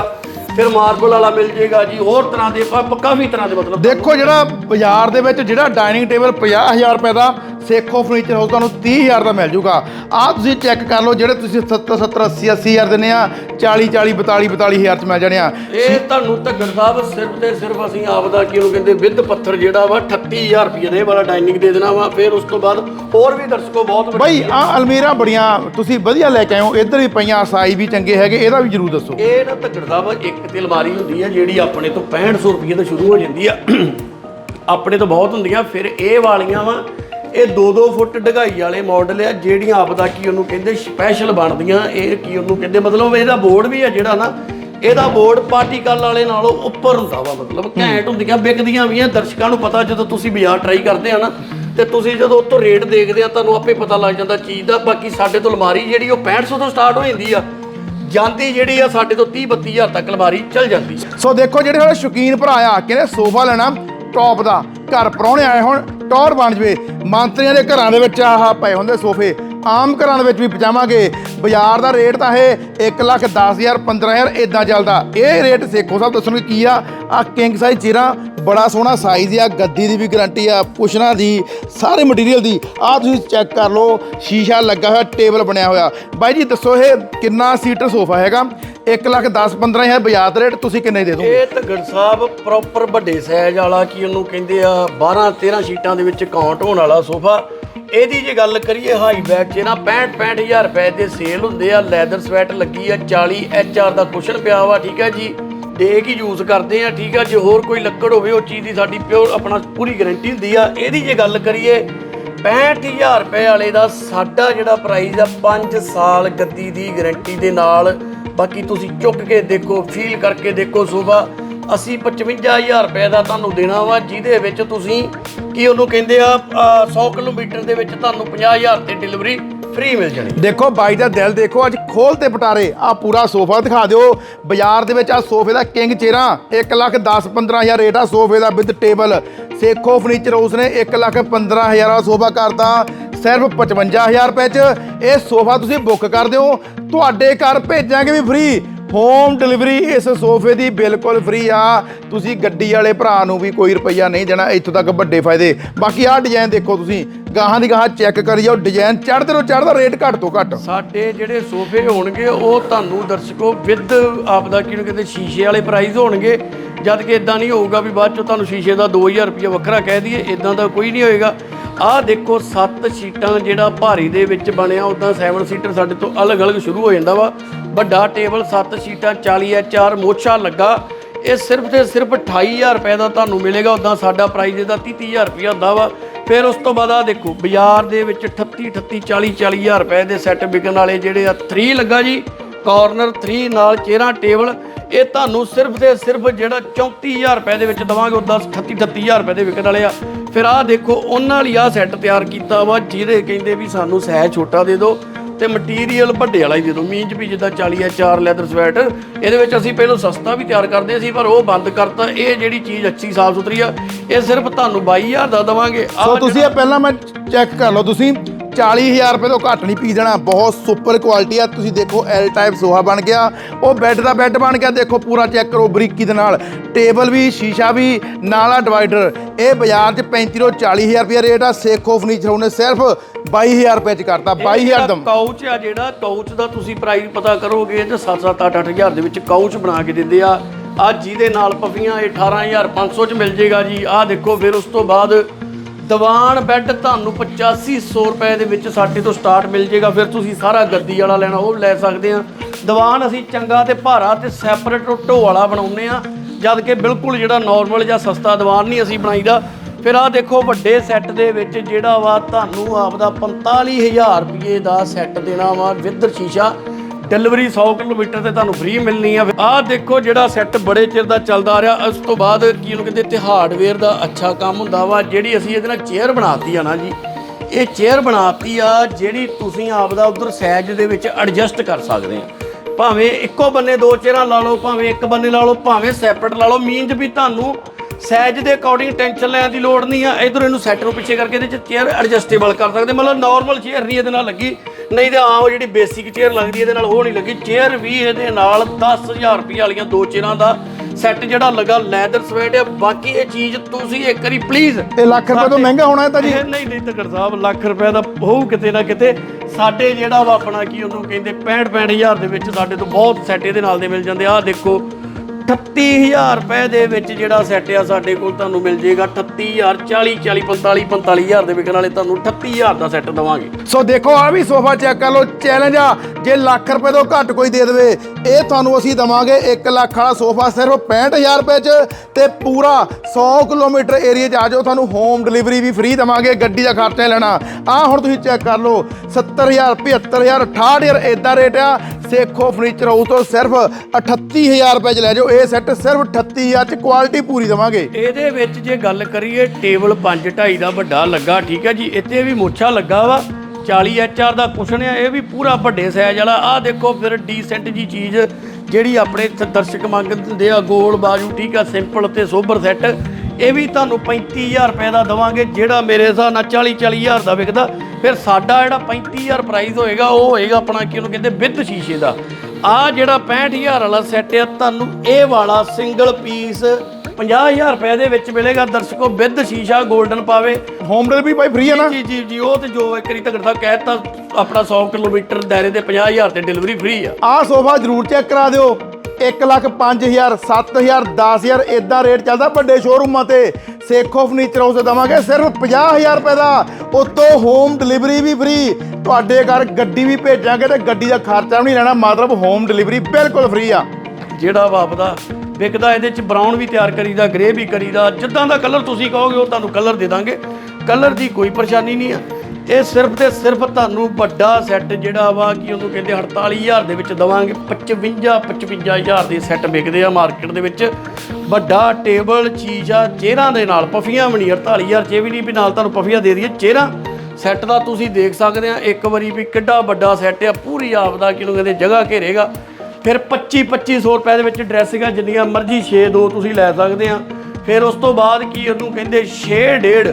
ਫਿਰ ਮਾਰਬਲ ਵਾਲਾ ਮਿਲ ਜੇਗਾ ਜੀ, ਹੋਰ ਤਰ੍ਹਾਂ ਦੇ ਪ- ਕਾਫੀ ਤਰ੍ਹਾਂ ਦੇ ਮਤਲਬ ਦੇਖੋ ਜਿਹੜਾ ਬਾਜ਼ਾਰ ਦੇ ਵਿੱਚ ਜਿਹੜਾ ਡਾਈਨਿੰਗ ਟੇਬਲ 50000 ਰੁਪਏ ਦਾ ਸੇਖੋ ਫਰਨੀਚਰ ਹਾਊਸ ਤੁਹਾਨੂੰ 30000 ਦਾ ਮਿਲ ਜੂਗਾ। ਆ ਤੁਸੀਂ ਚੈੱਕ ਕਰ ਲਓ ਜਿਹੜੇ ਤੁਸੀਂ 70 70 80 80000 ਦਿੰਦੇ ਆ 40 40 42 42000 ਚ ਮਿਲ ਜਾਣੇ ਆ। ਇਹ ਤੁਹਾਨੂੰ ਧੱਗੜ ਸਾਹਿਬ ਸਿਰਫ ਤੇ ਸਿਰਫ ਅਸੀਂ ਆਪ ਦਾ ਕੀ ਉਹਨੂੰ ਕਹਿੰਦੇ ਵਿਦ ਪੱਥਰ ਜਿਹੜਾ ਵਾ 38000 ਰੁਪਏ ਦੇ ਵਾਲਾ ਡਾਈਨਿੰਗ ਦੇ ਦੇਣਾ ਵਾ। ਫਿਰ ਉਸ ਤੋਂ ਬਾਅਦ ਹੋਰ ਵੀ ਦਰਸ਼ਕੋ ਬਹੁਤ ਬਾਈ ਆ ਅਲਮੀਰਾ ਬੜੀਆਂ ਤੁਸੀਂ ਵਧੀਆ ਲੈ ਕੇ ਹੋ ਇੱਧਰ ਵੀ ਪਈਆਂ ਸਾਈ ਵੀ ਚੰਗੇ ਹੈਗੇ ਇਹਦਾ ਵੀ ਜਰੂਰ ਦੱਸੋ। ਇਹ ਨਾ ਧੱਗੜ ਸਾਹਿਬ ਇੱਕ ਤੇ ਅਲਮਾਰੀ ਹੁੰਦੀ ਆ ਜਿਹੜੀ ਆਪਣੇ ਤੋਂ 6500 ਰੁਪਏ ਤੋਂ ਸ਼ੁਰੂ ਹੋ ਜਾਂਦੀ ਆ। ਆਪਣੇ ਤੋਂ ਬਹੁਤ ਹੁੰਦੀਆਂ ਫਿਰ ਇਹ ਵਾਲੀਆਂ ਵਾ ਇਹ 2-2 ਫੁੱਟ ਡਗਾਈ ਵਾਲੇ ਮਾਡਲ ਆ, ਜਿਹੜੀਆਂ ਆਪਦਾ ਕੀ ਉਹਨੂੰ ਕਹਿੰਦੇ ਸਪੈਸ਼ਲ ਬਣਦੀਆਂ, ਇਹ ਕੀ ਉਹਨੂੰ ਕਹਿੰਦੇ, ਮਤਲਬ ਇਹਦਾ ਬੋਰਡ ਵੀ ਆ ਜਿਹੜਾ ਨਾ, ਇਹਦਾ ਬੋਰਡ ਪਾਰਟੀਕਲ ਵਾਲੇ ਨਾਲੋਂ ਉੱਪਰ ਹੁੰਦਾ ਵਾ, ਮਤਲਬ ਘੈਂਟ ਹੁੰਦੀਆਂ ਵਿਕਦੀਆਂ ਵੀ ਆ, ਦਰਸ਼ਕਾਂ ਨੂੰ ਪਤਾ ਜਦੋਂ ਤੁਸੀਂ ਬਾਜ਼ਾਰ ਟਰਾਈ ਕਰਦੇ ਆ ਨਾ, ਤੇ ਤੁਸੀਂ ਜਦੋਂ ਉੱਤੋਂ ਰੇਟ ਦੇਖਦੇ ਆ, ਤੁਹਾਨੂੰ ਆਪੇ ਪਤਾ ਲੱਗ ਜਾਂਦਾ ਚੀਜ਼ ਦਾ, ਬਾਕੀ ਸਾਡੇ ਤੋਂ ਅਲਮਾਰੀ ਜਿਹੜੀ ਉਹ 6500 ਤੋਂ ਸਟਾਰਟ ਹੋ ਜਾਂਦੀ ਆ, ਜਾਂਦੀ ਜਿਹੜੀ ਆ ਸਾਡੇ ਤੋਂ 30 32000 ਤੱਕ ਅਲਮਾਰੀ ਚੱਲ ਜਾਂਦੀ ਆ। ਸੋ ਦੇਖੋ ਜਿਹੜੇ ਸਾਡੇ ਸ਼ੌਕੀਨ ਭਰਾ ਆ, ਕਹਿੰਦੇ ਸੋਫਾ ਲੈਣਾ ਟੌਪ ਦਾ, ਘਰ ਪਰੌਣੇ ਆਏ ਹੁਣ ਟੌਰ ਬਣ ਜਵੇ। ਮੰਤਰੀਆਂ ਦੇ ਘਰਾਂ ਦੇ ਵਿੱਚ ਆਹ ਪਏ ਹੁੰਦੇ ਸੋਫੇ। ਆਮ ਘਰਾਂ ਦੇ ਵਿੱਚ ਵੀ ਪਹੁੰਚਾਵਾਂਗੇ ਬਾਜ਼ਾਰ ਦਾ ਰੇਟ ਤਾਂ ਇਹ 1 ਲੱਖ 10000 15000 ਇਦਾਂ ਚੱਲਦਾ। ਇਹ ਰੇਟ ਸੇਖੋ ਸਾਹਿਬ ਦੱਸਣਗੇ ਕੀ ਆ। ਆ ਕਿੰਗ ਸਾਈਜ਼ ਚੇਅਰਾਂ ਬੜਾ ਸੋਹਣਾ ਸਾਈਜ਼ ਆ, ਗੱਦੀ ਦੀ ਵੀ ਗਾਰੰਟੀ ਆ ਕੁਸ਼ਨਾਂ ਦੀ, ਸਾਰੇ ਮਟੀਰੀਅਲ ਦੀ। ਆ ਤੁਸੀਂ ਚੈੱਕ ਕਰ ਲਓ, ਸ਼ੀਸ਼ਾ ਲੱਗਾ ਹੋਇਆ ਟੇਬਲ ਬਣਿਆ ਹੋਇਆ। ਬਾਈ ਜੀ, ਦੱਸੋ ਇਹ ਕਿੰਨਾ ਸੀਟਰ ਸੋਫਾ ਹੈਗਾ? 1 ਲੱਖ 10 15000 ਬਾਜ਼ਾਰ ਦਾ ਰੇਟ, ਤੁਸੀਂ ਕਿੰਨੇ ਦੇ ਦੋਗੇ? ਇਹ ਧੱਗੜ ਸਾਹਿਬ ਪ੍ਰੋਪਰ ਵੱਡੇ ਸਾਈਜ਼ ਵਾਲਾ, ਕੀ ਉਹਨੂੰ ਕਹਿੰਦੇ ਆ 12 13 ਸ਼ੀਟਾਂ ਦੇ ਵਿੱਚ ਕਾਊਂਟ ਹੋਣ ਵਾਲਾ ਸੋਫਾ। ਇਹਦੀ ਜੇ ਗੱਲ ਕਰੀਏ ਹਾਈ ਬੈਕ 'ਚ ਨਾ 65 65000 ਰੁਪਏ ਦੇ ਸੇਲ ਹੁੰਦੇ ਆ ਲੈਦਰ ਸਵੈਟ ਲੱਗੀ ਆ 40 HR ਦਾ ਕੁਸ਼ਨ ਪਿਆ ਵਾ, ਠੀਕ ਹੈ ਜੀ। ਦੇਖ ਹੀ ਯੂਜ਼ ਕਰਦੇ ਆ ਠੀਕ ਆ? ਜੇ ਹੋਰ ਕੋਈ ਲੱਕੜ ਹੋਵੇ ਉਹ ਚੀਜ਼ ਦੀ ਸਾਡੀ ਪਿਓਰ ਆਪਣਾ ਪੂਰੀ ਗਾਰੰਟੀ ਹੁੰਦੀ ਆ। ਇਹਦੀ ਜੇ ਗੱਲ ਕਰੀਏ 65000 ਰੁਪਏ ਵਾਲੇ ਦਾ ਸਾਡਾ ਜਿਹੜਾ ਪ੍ਰਾਈਸ ਆ 5 ਸਾਲ ਗੱਦੀ ਦੀ ਗਾਰੰਟੀ ਦੇ ਨਾਲ। ਬਾਕੀ ਤੁਸੀਂ ਚੁੱਕ ਕੇ ਦੇਖੋ ਫੀਲ ਕਰਕੇ ਦੇਖੋ ਸੋਫਾ। ਅਸੀਂ 55000 ਰੁਪਏ ਦਾ ਤੁਹਾਨੂੰ ਦੇਣਾ ਵਾ ਜਿਹਦੇ ਵਿੱਚ ਤੁਸੀਂ ਕੀ ਉਹਨੂੰ ਕਹਿੰਦੇ ਆ ਅ, 100 ਕਿਲੋਮੀਟਰ ਦੇ ਵਿੱਚ ਤੁਹਾਨੂੰ 50000 ਤੇ ਡਿਲੀਵਰੀ ਫ੍ਰੀ ਮਿਲ ਜਾਣੀ। ਦੇਖੋ, ਬਾਈ ਦਾ ਦਿਲ ਦੇਖੋ, ਅੱਜ ਖੋਲ ਤੇ ਪਟਾਰੇ। ਆ ਪੂਰਾ ਸੋਫਾ ਦਿਖਾ ਦਿਓ। ਬਾਜ਼ਾਰ ਦੇ ਵਿੱਚ ਆ ਸੋਫੇ ਦਾ ਕਿੰਗ ਚੇਰਾ 1 ਲੱਖ 10 15000 ਰੇਟ ਆ ਸੋਫੇ ਦਾ with table. Sekhon furniture house ਨੇ 1 ਲੱਖ 15000 ਦਾ ਸੋਫਾ ਕਰਤਾ। ਸਿਰਫ 55000 ਰੁਪਏ ਚ ਇਹ ਸੋਫਾ ਤੁਸੀਂ ਬੁੱਕ ਕਰ ਦਿਓ। ਤੁਹਾਡੇ ਘਰ ਭੇਜਾਂਗੇ ਵੀ ਫ੍ਰੀ ਹੋਮ ਡਿਲੀਵਰੀ ਇਸ ਸੋਫੇ ਦੀ ਬਿਲਕੁਲ ਫ੍ਰੀ ਆ। ਤੁਸੀਂ ਗੱਡੀ ਵਾਲੇ ਭਰਾ ਨੂੰ ਵੀ ਕੋਈ ਰੁਪਈਆ ਨਹੀਂ ਦੇਣਾ, ਇੱਥੋਂ ਤੱਕ ਵੱਡੇ ਫਾਇਦੇ। ਬਾਕੀ ਆਹ ਡਿਜ਼ਾਈਨ ਦੇਖੋ ਤੁਸੀਂ, ਗਾਹਾਂ ਦੀ ਗਾਹਾਂ ਚੈੱਕ ਕਰੀ ਜਾਓ ਡਿਜ਼ਾਈਨ ਚੜ੍ਹਦੇ ਰੋ ਚੜ੍ਹਦਾ ਰੇਟ ਘੱਟ ਤੋਂ ਘੱਟ। ਸਾਡੇ ਜਿਹੜੇ ਸੋਫੇ ਹੋਣਗੇ, ਉਹ ਤੁਹਾਨੂੰ ਦਰਸ਼ਕੋ ਵਿਦ ਆਪਦਾ ਕਿਹਨੂੰ ਕਹਿੰਦੇ, ਸ਼ੀਸ਼ੇ ਵਾਲੇ ਪ੍ਰਾਈਸ ਹੋਣਗੇ। ਜਦ ਕਿ ਇਦਾਂ ਨਹੀਂ ਹੋਊਗਾ ਵੀ ਬਾਅਦ ਚੋਂ ਤੁਹਾਨੂੰ ਸ਼ੀਸ਼ੇ ਦਾ 2000 ਰੁਪਏ ਵੱਖਰਾ ਕਹਿ ਦਈਏ ਇਦਾਂ ਦਾ ਕੋਈ ਨਹੀਂ ਹੋਏਗਾ। ਆਹ ਦੇਖੋ 7 ਸੀਟਾਂ ਜਿਹੜਾ ਭਾਰੀ ਦੇ ਵਿੱਚ ਬਣਿਆ ਉਦਾਂ 7 ਸੀਟਰ ਸਾਡੇ ਤੋਂ ਅਲੱਗ-ਅਲੱਗ ਸ਼ੁਰੂ ਹੋ ਜਾਂਦਾ ਵਾ। ਵੱਡਾ ਟੇਬਲ 7 ਸੀਟਾਂ 40 ਐਚਆਰ ਮੋਛਾ ਲੱਗਾ। ਇਹ ਸਿਰਫ ਤੇ ਸਿਰਫ 28000 ਰੁਪਏ ਦਾ ਤੁਹਾਨੂੰ ਮਿਲੇਗਾ ਉਦਾਂ ਸਾਡਾ ਪ੍ਰਾਈਸ ਇਹਦਾ 30000 ਰੁਪਏ ਹੁੰਦਾ ਵਾ। ਫਿਰ ਉਸ ਤੋਂ ਬਾਅਦ ਆ ਦੇਖੋ, ਬਾਜ਼ਾਰ ਦੇ ਵਿੱਚ 38 38 40 40000 ਰੁਪਏ ਦੇ ਸੈੱਟ ਵਿਕਣ ਵਾਲੇ ਜਿਹੜੇ ਆ 3 ਲੱਗਾ ਜੀ। ਕਾਰਨਰ 3 ਨਾਲ ਚੇਅਰਾਂ ਟੇਬਲ ਇਹ ਤੁਹਾਨੂੰ ਸਿਰਫ ਤੇ ਸਿਰਫ ਜਿਹੜਾ 34000 ਰੁਪਏ ਦੇ ਵਿੱਚ ਦਵਾਂਗੇ ਉਦਾਂ 38 38000 ਰੁਪਏ ਦੇ ਵਿਕਣ ਵਾਲੇ ਆ। ਫਿਰ ਆਹ ਦੇਖੋ ਉਹਨਾਂ ਲਈ ਆ ਸੈੱਟ ਤਿਆਰ ਕੀਤਾ ਵਾ ਜਿਹਦੇ ਕਹਿੰਦੇ ਵੀ ਸਾਨੂੰ ਸਹਿ ਛੋਟਾ ਦੇ ਦਿਓ ਤੇ ਮਟੀਰੀਅਲ ਵੱਡੇ ਵਾਲਾ ਹੀ ਦੇ ਦਿਓ। ਮੀਂਜ ਵੀ ਜਿੱਦਾਂ 40 ਹੈ 4 ਲੈਦਰ ਸਵੈਟ ਇਹਦੇ ਵਿੱਚ ਅਸੀਂ ਪਹਿਲਾਂ ਸਸਤਾ ਵੀ ਤਿਆਰ ਕਰਦੇ ਸੀ ਪਰ ਉਹ ਬੰਦ ਕਰਤਾ। ਇਹ ਜਿਹੜੀ ਚੀਜ਼ ਅੱਛੀ ਸਾਫ਼ ਸੁਥਰੀ ਆ ਇਹ ਸਿਰਫ ਤੁਹਾਨੂੰ 22000 ਦਾ ਦਵਾਂਗੇ। ਆਹ ਸੋ ਤੁਸੀਂ ਇਹ ਪਹਿਲਾਂ ਮੈਂ ਚੈੱਕ ਕਰ ਲਓ ਤੁਸੀਂ 40000 ਰੁਪਏ ਤੋਂ ਘੱਟ ਨਹੀਂ ਪੀ ਜਾਣਾ। ਬਹੁਤ ਸੁਪਰ ਕੁਆਲਿਟੀ ਆ। ਤੁਸੀਂ ਦੇਖੋ ਐਲ ਟਾਈਪ ਸੋਫਾ ਬਣ ਗਿਆ। ਉਹ ਬੈੱਡ ਦਾ ਬੈੱਡ ਬਣ ਗਿਆ। ਦੇਖੋ ਪੂਰਾ ਚੈੱਕ ਕਰੋ ਬਰੀਕੀ ਦੇ ਨਾਲ। ਟੇਬਲ ਵੀ ਸ਼ੀਸ਼ਾ ਵੀ ਨਾਲ ਆ ਡਿਵਾਈਡਰ ਇਹ ਬਾਜ਼ਾਰ 'ਚ 35 ਤੋਂ 40000 ਰੁਪਏ ਰੇਟ ਆ। ਸੇਖੋ ਫਰਨੀਚਰ ਉਹਨੇ ਸਿਰਫ 22000 ਰੁਪਏ 'ਚ ਕਰਤਾ। 22000 ਦਮ। ਕਾਊਚ ਆ ਜਿਹੜਾ ਕਾਊਚ ਦਾ ਤੁਸੀਂ ਪ੍ਰਾਈਸ ਪਤਾ ਕਰੋਗੇ ਤੇ 7-7 8-8000 ਦੇ ਵਿੱਚ ਕਾਊਚ ਬਣਾ ਕੇ ਦਿੰਦੇ ਆ। ਆ ਜਿਹਦੇ ਨਾਲ ਪਫੀਆਂ ਇਹ 18500 ਚ ਮਿਲ ਜੇਗਾ ਜੀ। ਆਹ ਦੇਖੋ ਫਿਰ ਉਸ ਤੋਂ ਬਾਅਦ ਦੀਵਾਨ ਬੈੱਡ ਤੁਹਾਨੂੰ 8500 ਰੁਪਏ ਦੇ ਵਿੱਚ ਸਾਡੇ ਤੋਂ ਸਟਾਰਟ ਮਿਲ ਜੇਗਾ। ਫਿਰ ਤੁਸੀਂ ਸਾਰਾ ਗੱਦੀ ਵਾਲਾ ਲੈਣਾ, ਉਹ ਵੀ ਲੈ ਸਕਦੇ ਆ। ਦੀਵਾਨ ਅਸੀਂ ਚੰਗਾ ਤੇ ਭਾਰਾ ਤੇ ਸੈਪਰੇਟ ਢੋ ਵਾਲਾ ਬਣਾਉਂਦੇ ਆ। ਜਦ ਕਿ ਬਿਲਕੁਲ ਜਿਹੜਾ ਨਾਰਮਲ ਜਾਂ ਸਸਤਾ ਦੀਵਾਨ ਨਹੀਂ ਅਸੀਂ ਬਣਾਈਦਾ। ਫਿਰ ਆਹ ਦੇਖੋ ਵੱਡੇ ਸੈੱਟ ਦੇ ਵਿੱਚ ਜਿਹੜਾ ਵਾ, ਤੁਹਾਨੂੰ ਆਪਦਾ 45000 ਰੁਪਏ ਦਾ ਸੈੱਟ ਦੇਣਾ ਵਾ ਵਿਦ ਸ਼ੀਸ਼ਾ। ਡਿਲੀਵਰੀ 100 ਕਿਲੋਮੀਟਰ ਤੇ ਤੁਹਾਨੂੰ ਫ੍ਰੀ ਮਿਲਣੀ ਆ। ਆਹ ਦੇਖੋ ਜਿਹੜਾ ਸੈੱਟ ਬੜੇ ਚਿਰ ਦਾ ਚੱਲਦਾ ਆ ਰਿਹਾ। ਉਸ ਤੋਂ ਬਾਅਦ ਕੀ ਉਹਨੂੰ ਕਹਿੰਦੇ ਤੇ ਹਾਰਡਵੇਅਰ ਦਾ ਅੱਛਾ ਕੰਮ ਹੁੰਦਾ ਵਾ, ਜਿਹੜੀ ਅਸੀਂ ਇਹਦੇ ਨਾਲ ਚੇਅਰ ਬਣਾਤੀ ਆ ਨਾ ਜੀ। ਇਹ ਚੇਅਰ ਬਣਾਤੀ ਆ ਜਿਹੜੀ ਤੁਸੀਂ ਆਪਦਾ ਉਧਰ ਸਾਈਜ਼ ਦੇ ਵਿੱਚ ਐਡਜਸਟ ਕਰ ਸਕਦੇ ਆ। ਭਾਵੇਂ ਇੱਕੋ ਬੰਨੇ ਦੋ ਚੇਅਰਾਂ ਲਾ ਲਓ, ਭਾਵੇਂ ਇੱਕ ਬੰਨੇ ਲਾ ਲਓ, ਭਾਵੇਂ ਸੈਪਰੇਟ ਲਾ ਲਓ ਮੀਨਜ਼ ਵੀ ਤੁਹਾਨੂੰ ਸਾਈਜ਼ ਦੇ ਅਕੋਰਡਿੰਗ ਟੈਨਸ਼ਨ ਲੈਣ ਦੀ ਲੋੜ ਨਹੀਂ ਆ। ਇਧਰ ਇਹਨੂੰ ਸੈੱਟ ਨੂੰ ਪਿੱਛੇ ਕਰਕੇ ਇਹਦੇ ਚ ਚੇਅਰ ਐਡਜਸਟੇਬਲ ਕਰ ਸਕਦੇ ਮਤਲਬ ਨਾਰਮਲ ਚੇਅਰ ਨਹੀਂ ਇਹਦੇ ਨਾਲ ਲੱਗੀ। ਨਹੀਂ ਤੇ ਆਮ ਜਿਹੜੀ ਬੇਸਿਕ ਚੇਅਰ ਲੱਗਦੀ ਇਹਦੇ ਨਾਲ ਉਹ ਨਹੀਂ ਲੱਗੀ। ਚੇਅਰ ਵੀ ਇਹਦੇ ਨਾਲ 10000 ਰੁਪਏ ਵਾਲੀਆਂ ਦੋ ਚੇਅਰਾਂ ਦਾ ਸੈੱਟ ਜਿਹੜਾ ਲੱਗਾ ਲੈਦਰ ਸਵੇਟ ਹੈ ਬਾਕੀ ਇਹ ਚੀਜ਼ ਤੁਸੀਂ ਇੱਕ ਵਾਰੀ ਪਲੀਜ਼ ਇਹ ਲੱਖ ਰੁਪਏ ਤੋਂ ਮਹਿੰਗਾ ਹੋਣਾ ਹੈ ਤਾਂ ਜੀ। ਨਹੀਂ ਨਹੀਂ ਤਕੜ ਸਾਹਿਬ ਲੱਖ ਰੁਪਏ ਦਾ ਹੋਊ ਕਿਤੇ ਨਾ ਕਿਤੇ। ਸਾਡੇ ਜਿਹੜਾ ਵਾ ਆਪਣਾ ਕੀ ਉਹਨੂੰ ਕਹਿੰਦੇ 65 65000 ਦੇ ਵਿੱਚ ਸਾਡੇ ਤੋਂ ਬਹੁਤ ਸੈੱਟ ਇਹਦੇ ਨਾਲ ਦੇ ਮਿਲ ਜਾਂਦੇ ਆ। ਦੇਖੋ 38000 ਰੁਪਏ ਦੇ ਵਿੱਚ ਜਿਹੜਾ ਸੈੱਟ ਆ ਸਾਡੇ ਕੋਲ ਤੁਹਾਨੂੰ ਮਿਲ ਜੇਗਾ 38000 40 40 45 45000 ਦੇ ਵਿਕਣ ਵਾਲੇ ਤੁਹਾਨੂੰ 38000 ਦਾ ਸੈੱਟ ਦਵਾਂਗੇ। ਸੋ ਦੇਖੋ, ਆ ਵੀ ਸੋਫਾ ਚੈੱਕ ਕਰ ਲਓ ਚੈਲੰਜ ਆ। ਜੇ ਲੱਖ ਰੁਪਏ ਤੋਂ ਘੱਟ ਕੋਈ ਦੇ ਦੇਵੇ, ਇਹ ਤੁਹਾਨੂੰ ਅਸੀਂ ਦਵਾਂਗੇ 1 ਲੱਖ ਵਾਲਾ ਸੋਫਾ ਸਿਰਫ 65000 ਰੁਪਏ 'ਚ ਤੇ ਪੂਰਾ 100 ਕਿਲੋਮੀਟਰ ਏਰੀਆ 'ਚ ਆ ਜਾਓ, ਤੁਹਾਨੂੰ ਹੋਮ ਡਿਲੀਵਰੀ ਵੀ ਫ੍ਰੀ ਦਵਾਂਗੇ, ਗੱਡੀ ਦਾ ਖਰਚਾ ਲੈਣਾ। ਆ ਹੁਣ ਤੁਸੀਂ ਚੈੱਕ ਕਰ ਲਓ 70000 75000 68000 ਇਦਾਂ ਰੇਟ ਆ। ਸੇਖੋ ਫਰਨੀਚਰ ਹਾਊਸ ਤੋਂ ਸਿਰਫ 38000 ਰੁਪਏ 'ਚ ਲੈ ਜਾਓ। ਇਹ ਸੈੱਟ ਸਿਰਫ 38000 'ਚ ਕੁਆਲਿਟੀ ਪੂਰੀ ਦਵਾਂਗੇ। ਇਹਦੇ ਵਿੱਚ ਜੇ ਗੱਲ ਕਰੀਏ ਟੇਬਲ 5 2.5 ਦਾ ਵੱਡਾ ਲੱਗਾ, ਠੀਕ ਹੈ ਜੀ, ਇੱਥੇ ਵੀ ਮੋਛਾ ਲੱਗਾ ਵਾ 40 ਐਚਆਰ ਦਾ ਕੁਸ਼ਨ ਆ, ਇਹ ਵੀ ਪੂਰਾ ਵੱਡੇ ਸਾਈਜ਼ ਵਾਲਾ। ਆਹ ਦੇਖੋ ਫਿਰ ਡੀਸੈਂਟ ਜੀ ਚੀਜ਼, ਜਿਹੜੀ ਆਪਣੇ ਇੱਥੇ ਦਰਸ਼ਕ ਮੰਗਦੇ ਆ, ਗੋਲ ਬਾਜੂ, ਠੀਕ ਆ ਸਿੰਪਲ ਤੇ ਸੋਬਰ ਸੈੱਟ ਇਹ ਵੀ ਤੁਹਾਨੂੰ 35000 ਰੁਪਏ ਦਾ ਦਵਾਂਗੇ, ਜਿਹੜਾ ਮੇਰੇ ਹਿਸਾਬ ਨਾਲ 40 40000 ਦਾ ਵਿਕਦਾ। ਫਿਰ ਸਾਡਾ ਜਿਹੜਾ 35000 ਪ੍ਰਾਈਸ ਹੋਏਗਾ, ਉਹ ਹੋਏਗਾ ਆਪਣਾ ਕੀ ਉਹਨੂੰ ਕਹਿੰਦੇ ਵਿਦ ਸ਼ੀਸ਼ੇ ਦਾ। ਆ ਜਿਹੜਾ 65000 ਵਾਲਾ ਸੈੱਟ ਆ ਤੁਹਾਨੂੰ ਇਹ ਵਾਲਾ ਸਿੰਗਲ ਪੀਸ 50000 ਰੁਪਏ ਦੇ ਵਿੱਚ ਮਿਲੇਗਾ। ਦਰਸ਼ਕੋ ਵਿਦ ਸ਼ੀਸ਼ਾ 골ਡਨ ਪਾਵੇ। ਹੋਮ ਡਿਲੀਵਰੀ ਭਾਈ ਫ੍ਰੀ ਹੈ ਨਾ? ਜੀ ਜੀ ਜੀ ਉਹ ਤੇ ਜੋ ਇੱਕ ਵਾਰੀ ਤੱਕ ਸਾਹਿਬ ਕਹਿਤਾ ਆਪਣਾ 100 ਕਿਲੋਮੀਟਰ ਦਾਇਰੇ ਦੇ 50000 ਤੇ ਡਿਲੀਵਰੀ ਫ੍ਰੀ ਆ। ਆਹ ਸੋਫਾ ਜ਼ਰੂਰ ਚੈੱਕ ਕਰਾ ਦਿਓ। 1 ਲੱਖ 5000 7000 10000 ਇਦਾਂ ਰੇਟ ਚੱਲਦਾ ਵੱਡੇ ਸ਼ੋਰੂਮਾਂ ਤੇ। ਸੇਖੋ ਫਰਨੀਚਰ ਹਾਊਸ ਦਵਾਂਗੇ, ਸਿਰਫ 50000 ਰੁਪਏ ਦਾ। ਉਤੋਂ ਹੋਮ ਡਿਲੀਵਰੀ ਵੀ ਫ੍ਰੀ ਤੁਹਾਡੇ ਘਰ ਗੱਡੀ ਵੀ ਭੇਜਾਂਗੇ ਤੇ ਗੱਡੀ ਦਾ ਖਰਚਾ ਵੀ ਨਹੀਂ ਲੈਣਾ ਮਤਲਬ ਹੋਮ ਡਿਲੀਵਰੀ ਬਿਲਕੁਲ ਫ੍ਰੀ ਆ। ਜਿਹੜਾ ਵਾਪਦਾ, ਵਿਕਦਾ, ਇਹਦੇ ਚ ਬਰਾਊਨ ਵੀ ਤਿਆਰ ਕਰੀਦਾ ਗ੍ਰੇ ਵੀ ਕਰੀਦਾ, ਜਿੱਦਾਂ ਦਾ ਕਲਰ ਤੁਸੀਂ ਕਹੋਗੇ, ਉਹ ਤੁਹਾਨੂੰ ਕਲਰ ਦੇ ਦਾਂਗੇ। ਕਲਰ ਦੀ ਕੋਈ ਪਰੇਸ਼ਾਨੀ ਨਹੀਂ ਆ। ਇਹ ਸਿਰਫ ਤੇ ਸਿਰਫ ਤੁਹਾਨੂੰ ਵੱਡਾ ਸੈੱਟ ਜਿਹੜਾ ਵਾ ਕਿ ਉਹਨੂੰ ਕਹਿੰਦੇ 48000 ਦੇ ਵਿੱਚ ਦਵਾਂਗੇ। 55 55000 ਦੇ ਸੈੱਟ ਵਿਕਦੇ ਆ ਮਾਰਕੀਟ ਦੇ ਵਿੱਚ। ਵੱਡਾ ਟੇਬਲ ਚੀਜ਼ ਆ ਚੇਅਰਾਂ ਦੇ ਨਾਲ ਪਫੀਆਂ ਵੀ ਨਹੀਂ 48000 ਚ ਇਹ ਵੀ ਨਹੀਂ, ਵੀ ਨਾਲ ਤੁਹਾਨੂੰ ਪਫੀਆਂ ਦੇ ਦਈਏ ਚੇਅਰਾਂ ਸੈੱਟ ਦਾ ਤੁਸੀਂ ਦੇਖ ਸਕਦੇ ਆ, ਇੱਕ ਵਾਰੀ ਵੀ ਕਿੱਡਾ ਵੱਡਾ ਸੈੱਟ ਆ, ਪੂਰੀ ਆਪ ਦਾ ਕਿਹਨੂੰ ਕਹਿੰਦੇ ਜਗ੍ਹਾ ਘੇਰੇਗਾ। ਫਿਰ 25 2500 ਰੁਪਏ ਦੇ ਵਿੱਚ ਡਰੈਸਿੰਗ ਜਿੰਨੀਆਂ ਮਰਜ਼ੀ 6 ਦੋ ਤੁਸੀਂ ਲੈ ਸਕਦੇ ਆ। ਫਿਰ ਉਸ ਤੋਂ ਬਾਅਦ ਕੀ ਉਹਨੂੰ ਕਹਿੰਦੇ 6 ਡੇਢ।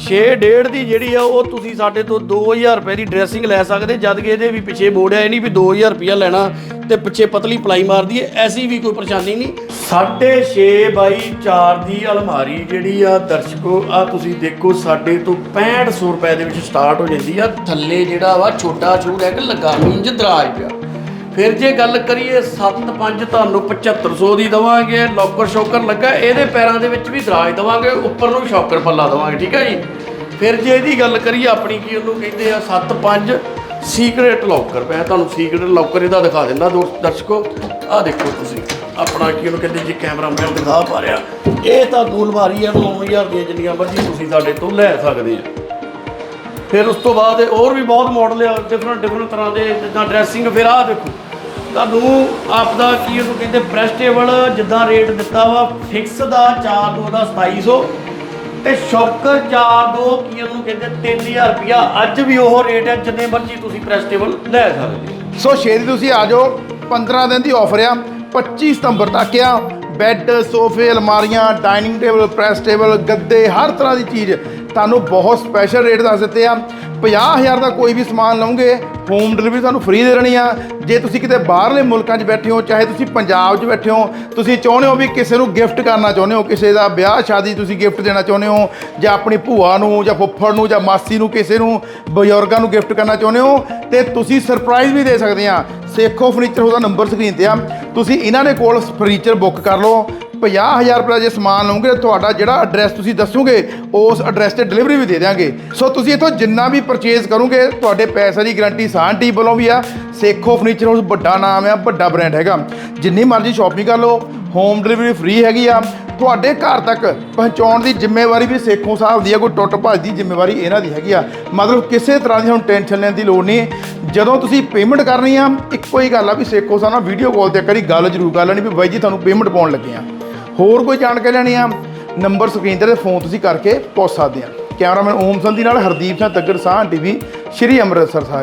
6 ਡੇਢ ਦੀ ਜਿਹੜੀ ਆ ਉਹ ਤੁਸੀਂ ਸਾਡੇ ਤੋਂ 2000 ਰੁਪਏ ਦੀ ਡਰੈਸਿੰਗ ਲੈ ਸਕਦੇ, ਜਦ ਕਿ ਇਹਦੇ ਵੀ ਪਿੱਛੇ ਬੋਰਡ ਹੈ ਇਹ ਨਹੀਂ ਵੀ 2000 ਰੁਪਇਆ ਲੈਣਾ ਤੇ ਪਿੱਛੇ ਪਤਲੀ ਪਲਾਈ ਮਾਰਦੀ ਹੈ, ਐਸੀ ਵੀ ਕੋਈ ਪਰੇਸ਼ਾਨੀ ਨਹੀਂ। 6.5 ਬਾਈ 4 ਦੀ ਅਲਮਾਰੀ ਜਿਹੜੀ ਆ ਦਰਸ਼ਕੋ, ਆ ਤੁਸੀਂ ਦੇਖੋ ਸਾਡੇ ਤੋਂ 6500 ਰੁਪਏ ਦੇ ਵਿੱਚ ਸਟਾਰਟ ਹੋ ਜਾਂਦੀ ਆ। ਥੱਲੇ ਜਿਹੜਾ ਵਾ ਛੋਟਾ ਛੂਟ ਹੈ ਕਿ ਲਗਾ ਮੀਂਜ ਦਰਾਜ ਪਿਆ। ਫਿਰ ਜੇ ਗੱਲ ਕਰੀਏ 7.5 ਤੁਹਾਨੂੰ 7500 ਦੀ ਦਵਾਂਗੇ, ਲੋਕਰ ਸ਼ੌਕਰ ਲੱਗਾ, ਇਹਦੇ ਪੈਰਾਂ ਦੇ ਵਿੱਚ ਵੀ ਦਰਾਜ ਦਵਾਂਗੇ, ਉੱਪਰ ਨੂੰ ਸ਼ੌਕਰ ਪੱਲਾ ਦਵਾਂਗੇ, ਠੀਕ ਹੈ ਜੀ? ਫਿਰ ਜੇ ਇਹਦੀ ਗੱਲ ਕਰੀਏ, ਆਪਣੀ ਕੀ ਉਹਨੂੰ ਕਹਿੰਦੇ ਆ 7.5 ਸੀਕ੍ਰੇਟ ਲੋਕਰ ਮੈਂ ਤੁਹਾਨੂੰ ਸੀਕ੍ਰੇਟ ਲੋਕਰ ਇਹਦਾ ਦਿਖਾ ਦਿੰਦਾ ਦੋਸਤ ਦਰਸ਼ਕੋ, ਆਹ ਦੇਖੋ ਤੁਸੀਂ, ਆਪਣਾ ਕੀ ਉਹਨੂੰ ਕਹਿੰਦੇ ਜੀ ਕੈਮਰਾਮੈਨ ਦਿਖਾ ਪਾ ਰਿਹਾ। ਇਹ ਤਾਂ ਗੋਲਵਾਰੀ ਆ 9000 ਦੀਆਂ ਜਿੰਨੀਆਂ ਮਰਜ਼ੀ ਤੁਸੀਂ ਸਾਡੇ ਤੋਂ ਲੈ ਸਕਦੇ ਆ। ਫਿਰ ਉਸ ਤੋਂ ਬਾਅਦ ਹੋਰ ਵੀ ਬਹੁਤ ਮਾਡਲ ਆ ਡਿਫਰੈਂਟ ਡਿਫਰੈਂਟ ਤਰ੍ਹਾਂ ਦੇ ਜਿੱਦਾਂ ਡਰੈਸਿੰਗ ਫਿਰ ਆਹ ਦੇਖੋ। ਤੁਹਾਨੂੰ ਆਪਦਾ ਕੀ ਉਹਨੂੰ ਕਹਿੰਦੇ ਪ੍ਰੈਸ ਟੇਬਲ ਜਿੱਦਾਂ ਰੇਟ ਦਿੱਤਾ ਵਾ ਫਿਕਸ ਦਾ 4 ਦੋ ਦਾ 2700 ਤੇ ਸ਼ੌਕਰ 4 ਦੋ, ਕੀ ਉਹਨੂੰ ਕਹਿੰਦੇ 3000 ਰੁਪਿਆ ਅੱਜ ਵੀ ਉਹ ਰੇਟ ਹੈ ਜਿੰਨੇ ਮਰਜ਼ੀ ਤੁਸੀਂ ਪ੍ਰੈਸਟੇਬਲ ਲੈ ਸਕਦੇ ਹੋ। ਸੋ ਛੇਤੀ ਤੁਸੀਂ ਆ ਜਾਓ 15 ਦਿਨ ਦੀ ਆਫਰ ਆ 25 ਸਤੰਬਰ ਤੱਕ ਆ। ਬੈੱਡ, ਸੋਫੇ, ਅਲਮਾਰੀਆਂ ਡਾਈਨਿੰਗ ਟੇਬਲ ਪ੍ਰੈਸ ਟੇਬਲ ਗੱਦੇ, ਹਰ ਤਰ੍ਹਾਂ ਦੀ ਚੀਜ਼ ਤੁਹਾਨੂੰ ਬਹੁਤ ਸਪੈਸ਼ਲ ਰੇਟ ਦੱਸ ਦਿੱਤੇ ਆ। 50000 ਦਾ ਕੋਈ ਵੀ ਸਮਾਨ ਲਓਗੇ ਹੋਮ ਡਿਲੀਵਰੀ ਤੁਹਾਨੂੰ ਫ੍ਰੀ ਦੇ ਰਹਿਣੀ ਆ। ਜੇ ਤੁਸੀਂ ਕਿਤੇ ਬਾਹਰਲੇ ਮੁਲਕਾਂ 'ਚ ਬੈਠੇ ਹੋ, ਚਾਹੇ ਤੁਸੀਂ ਪੰਜਾਬ 'ਚ ਬੈਠੇ ਹੋ, ਤੁਸੀਂ ਚਾਹੁੰਦੇ ਹੋ ਵੀ ਕਿਸੇ ਨੂੰ ਗਿਫਟ ਕਰਨਾ ਚਾਹੁੰਦੇ ਹੋ, ਕਿਸੇ ਦਾ ਵਿਆਹ, ਸ਼ਾਦੀ ਤੁਸੀਂ ਗਿਫਟ ਦੇਣਾ ਚਾਹੁੰਦੇ ਹੋ, ਜਾਂ ਆਪਣੀ ਭੂਆ ਨੂੰ, ਜਾਂ ਫੁੱਫੜ ਨੂੰ, ਜਾਂ ਮਾਸੀ ਨੂੰ, ਕਿਸੇ ਨੂੰ, ਬਜ਼ੁਰਗਾਂ ਨੂੰ ਗਿਫਟ ਕਰਨਾ ਚਾਹੁੰਦੇ ਹੋ, ਤੇ ਤੁਸੀਂ ਸਰਪ੍ਰਾਈਜ਼ ਵੀ ਦੇ ਸਕਦੇ ਆ। ਸੇਖੋ ਫਰਨੀਚਰ ਉਹਦਾ ਨੰਬਰ ਸਕਰੀਨ ਤੇ ਆ। ਤੁਸੀਂ ਇਹਨਾਂ ਦੇ ਕੋਲ ਫਰਨੀਚਰ ਬੁੱਕ ਕਰ ਲਓ। 50000 ਰੁਪਏ ਦਾ ਜੇ ਸਮਾਨ ਲਓਗੇ, ਤੁਹਾਡਾ ਜਿਹੜਾ ਐਡਰੈਸ ਤੁਸੀਂ ਦੱਸੋਗੇ, ਉਸ ਐਡਰੈਸ ਤੇ ਡਿਲੀਵਰੀ ਵੀ ਦੇ ਦਿਆਂਗੇ। ਸੋ ਤੁਸੀਂ ਇੱਥੋਂ ਜਿੰਨਾ ਵੀ ਪਰਚੇਜ਼ ਕਰੋਗੇ, ਤੁਹਾਡੇ ਪੈਸੇ ਦੀ ਗਾਰੰਟੀ ਸਾਨ ਟੀ ਵੱਲੋਂ ਵੀ ਆ। ਸੇਖੋ ਫਰਨੀਚਰ ਹਾਊਸ ਵੱਡਾ ਨਾਮ ਆ, ਵੱਡਾ ਬ੍ਰਾਂਡ ਹੈਗਾ। ਜਿੰਨੀ ਮਰਜ਼ੀ ਸ਼ਾਪਿੰਗ ਕਰ ਲਓ ਹੋਮ ਡਿਲੀਵਰੀ ਫ੍ਰੀ ਹੈਗੀ ਆ। ਤੁਹਾਡੇ ਘਰ ਤੱਕ ਪਹੁੰਚਾਉਣ ਦੀ ਜ਼ਿੰਮੇਵਾਰੀ ਵੀ ਸੇਖੋਂ ਸਾਹਿਬ ਦੀ ਆ, ਕੋਈ ਟੁੱਟ ਭੱਜ ਦੀ ਜ਼ਿੰਮੇਵਾਰੀ ਇਹਨਾਂ ਦੀ ਹੈਗੀ ਆ। ਮਤਲਬ ਕਿਸੇ ਤਰ੍ਹਾਂ ਦੀ ਹੁਣ ਟੈਨਸ਼ਨ ਲੈਣ ਦੀ ਲੋੜ ਨਹੀਂ। ਜਦੋਂ ਤੁਸੀਂ ਪੇਮੈਂਟ ਕਰਨੀ ਆ, ਇੱਕੋ ਹੀ ਗੱਲ ਆ ਵੀ ਸੇਖੋ ਸਾਹਿਬ ਨਾਲ ਵੀਡੀਓ ਕਾਲ ਤੇ ਕਰੀ ਗੱਲ ਜ਼ਰੂਰ ਕਰ ਲੈਣੀ ਵੀ ਬਾਈ ਜੀ, ਤੁਹਾਨੂੰ ਪੇਮੈਂਟ ਪਾਉਣ ਲੱਗੇ ਆ। ਹੋਰ ਕੋਈ ਜਾਣਕਾਰੀ ਲੈਣੀ ਆ? ਨੰਬਰ ਸਕਰੀਨ ਤੇ ਫੋਨ ਤੁਸੀਂ ਕਰਕੇ ਪੁੱਛ ਸਕਦੇ ਆ। ਕੈਮਰਾਮੈਨ ਓਮ ਸੰਧੀ ਨਾਲ ਹਰਦੀਪ ਸਿੰਘ ਤੱਗੜ ਸਾਹ ਟੀਵੀ ਸ਼੍ਰੀ ਅੰਮ੍ਰਿਤਸਰ ਸਾਹਿਬ।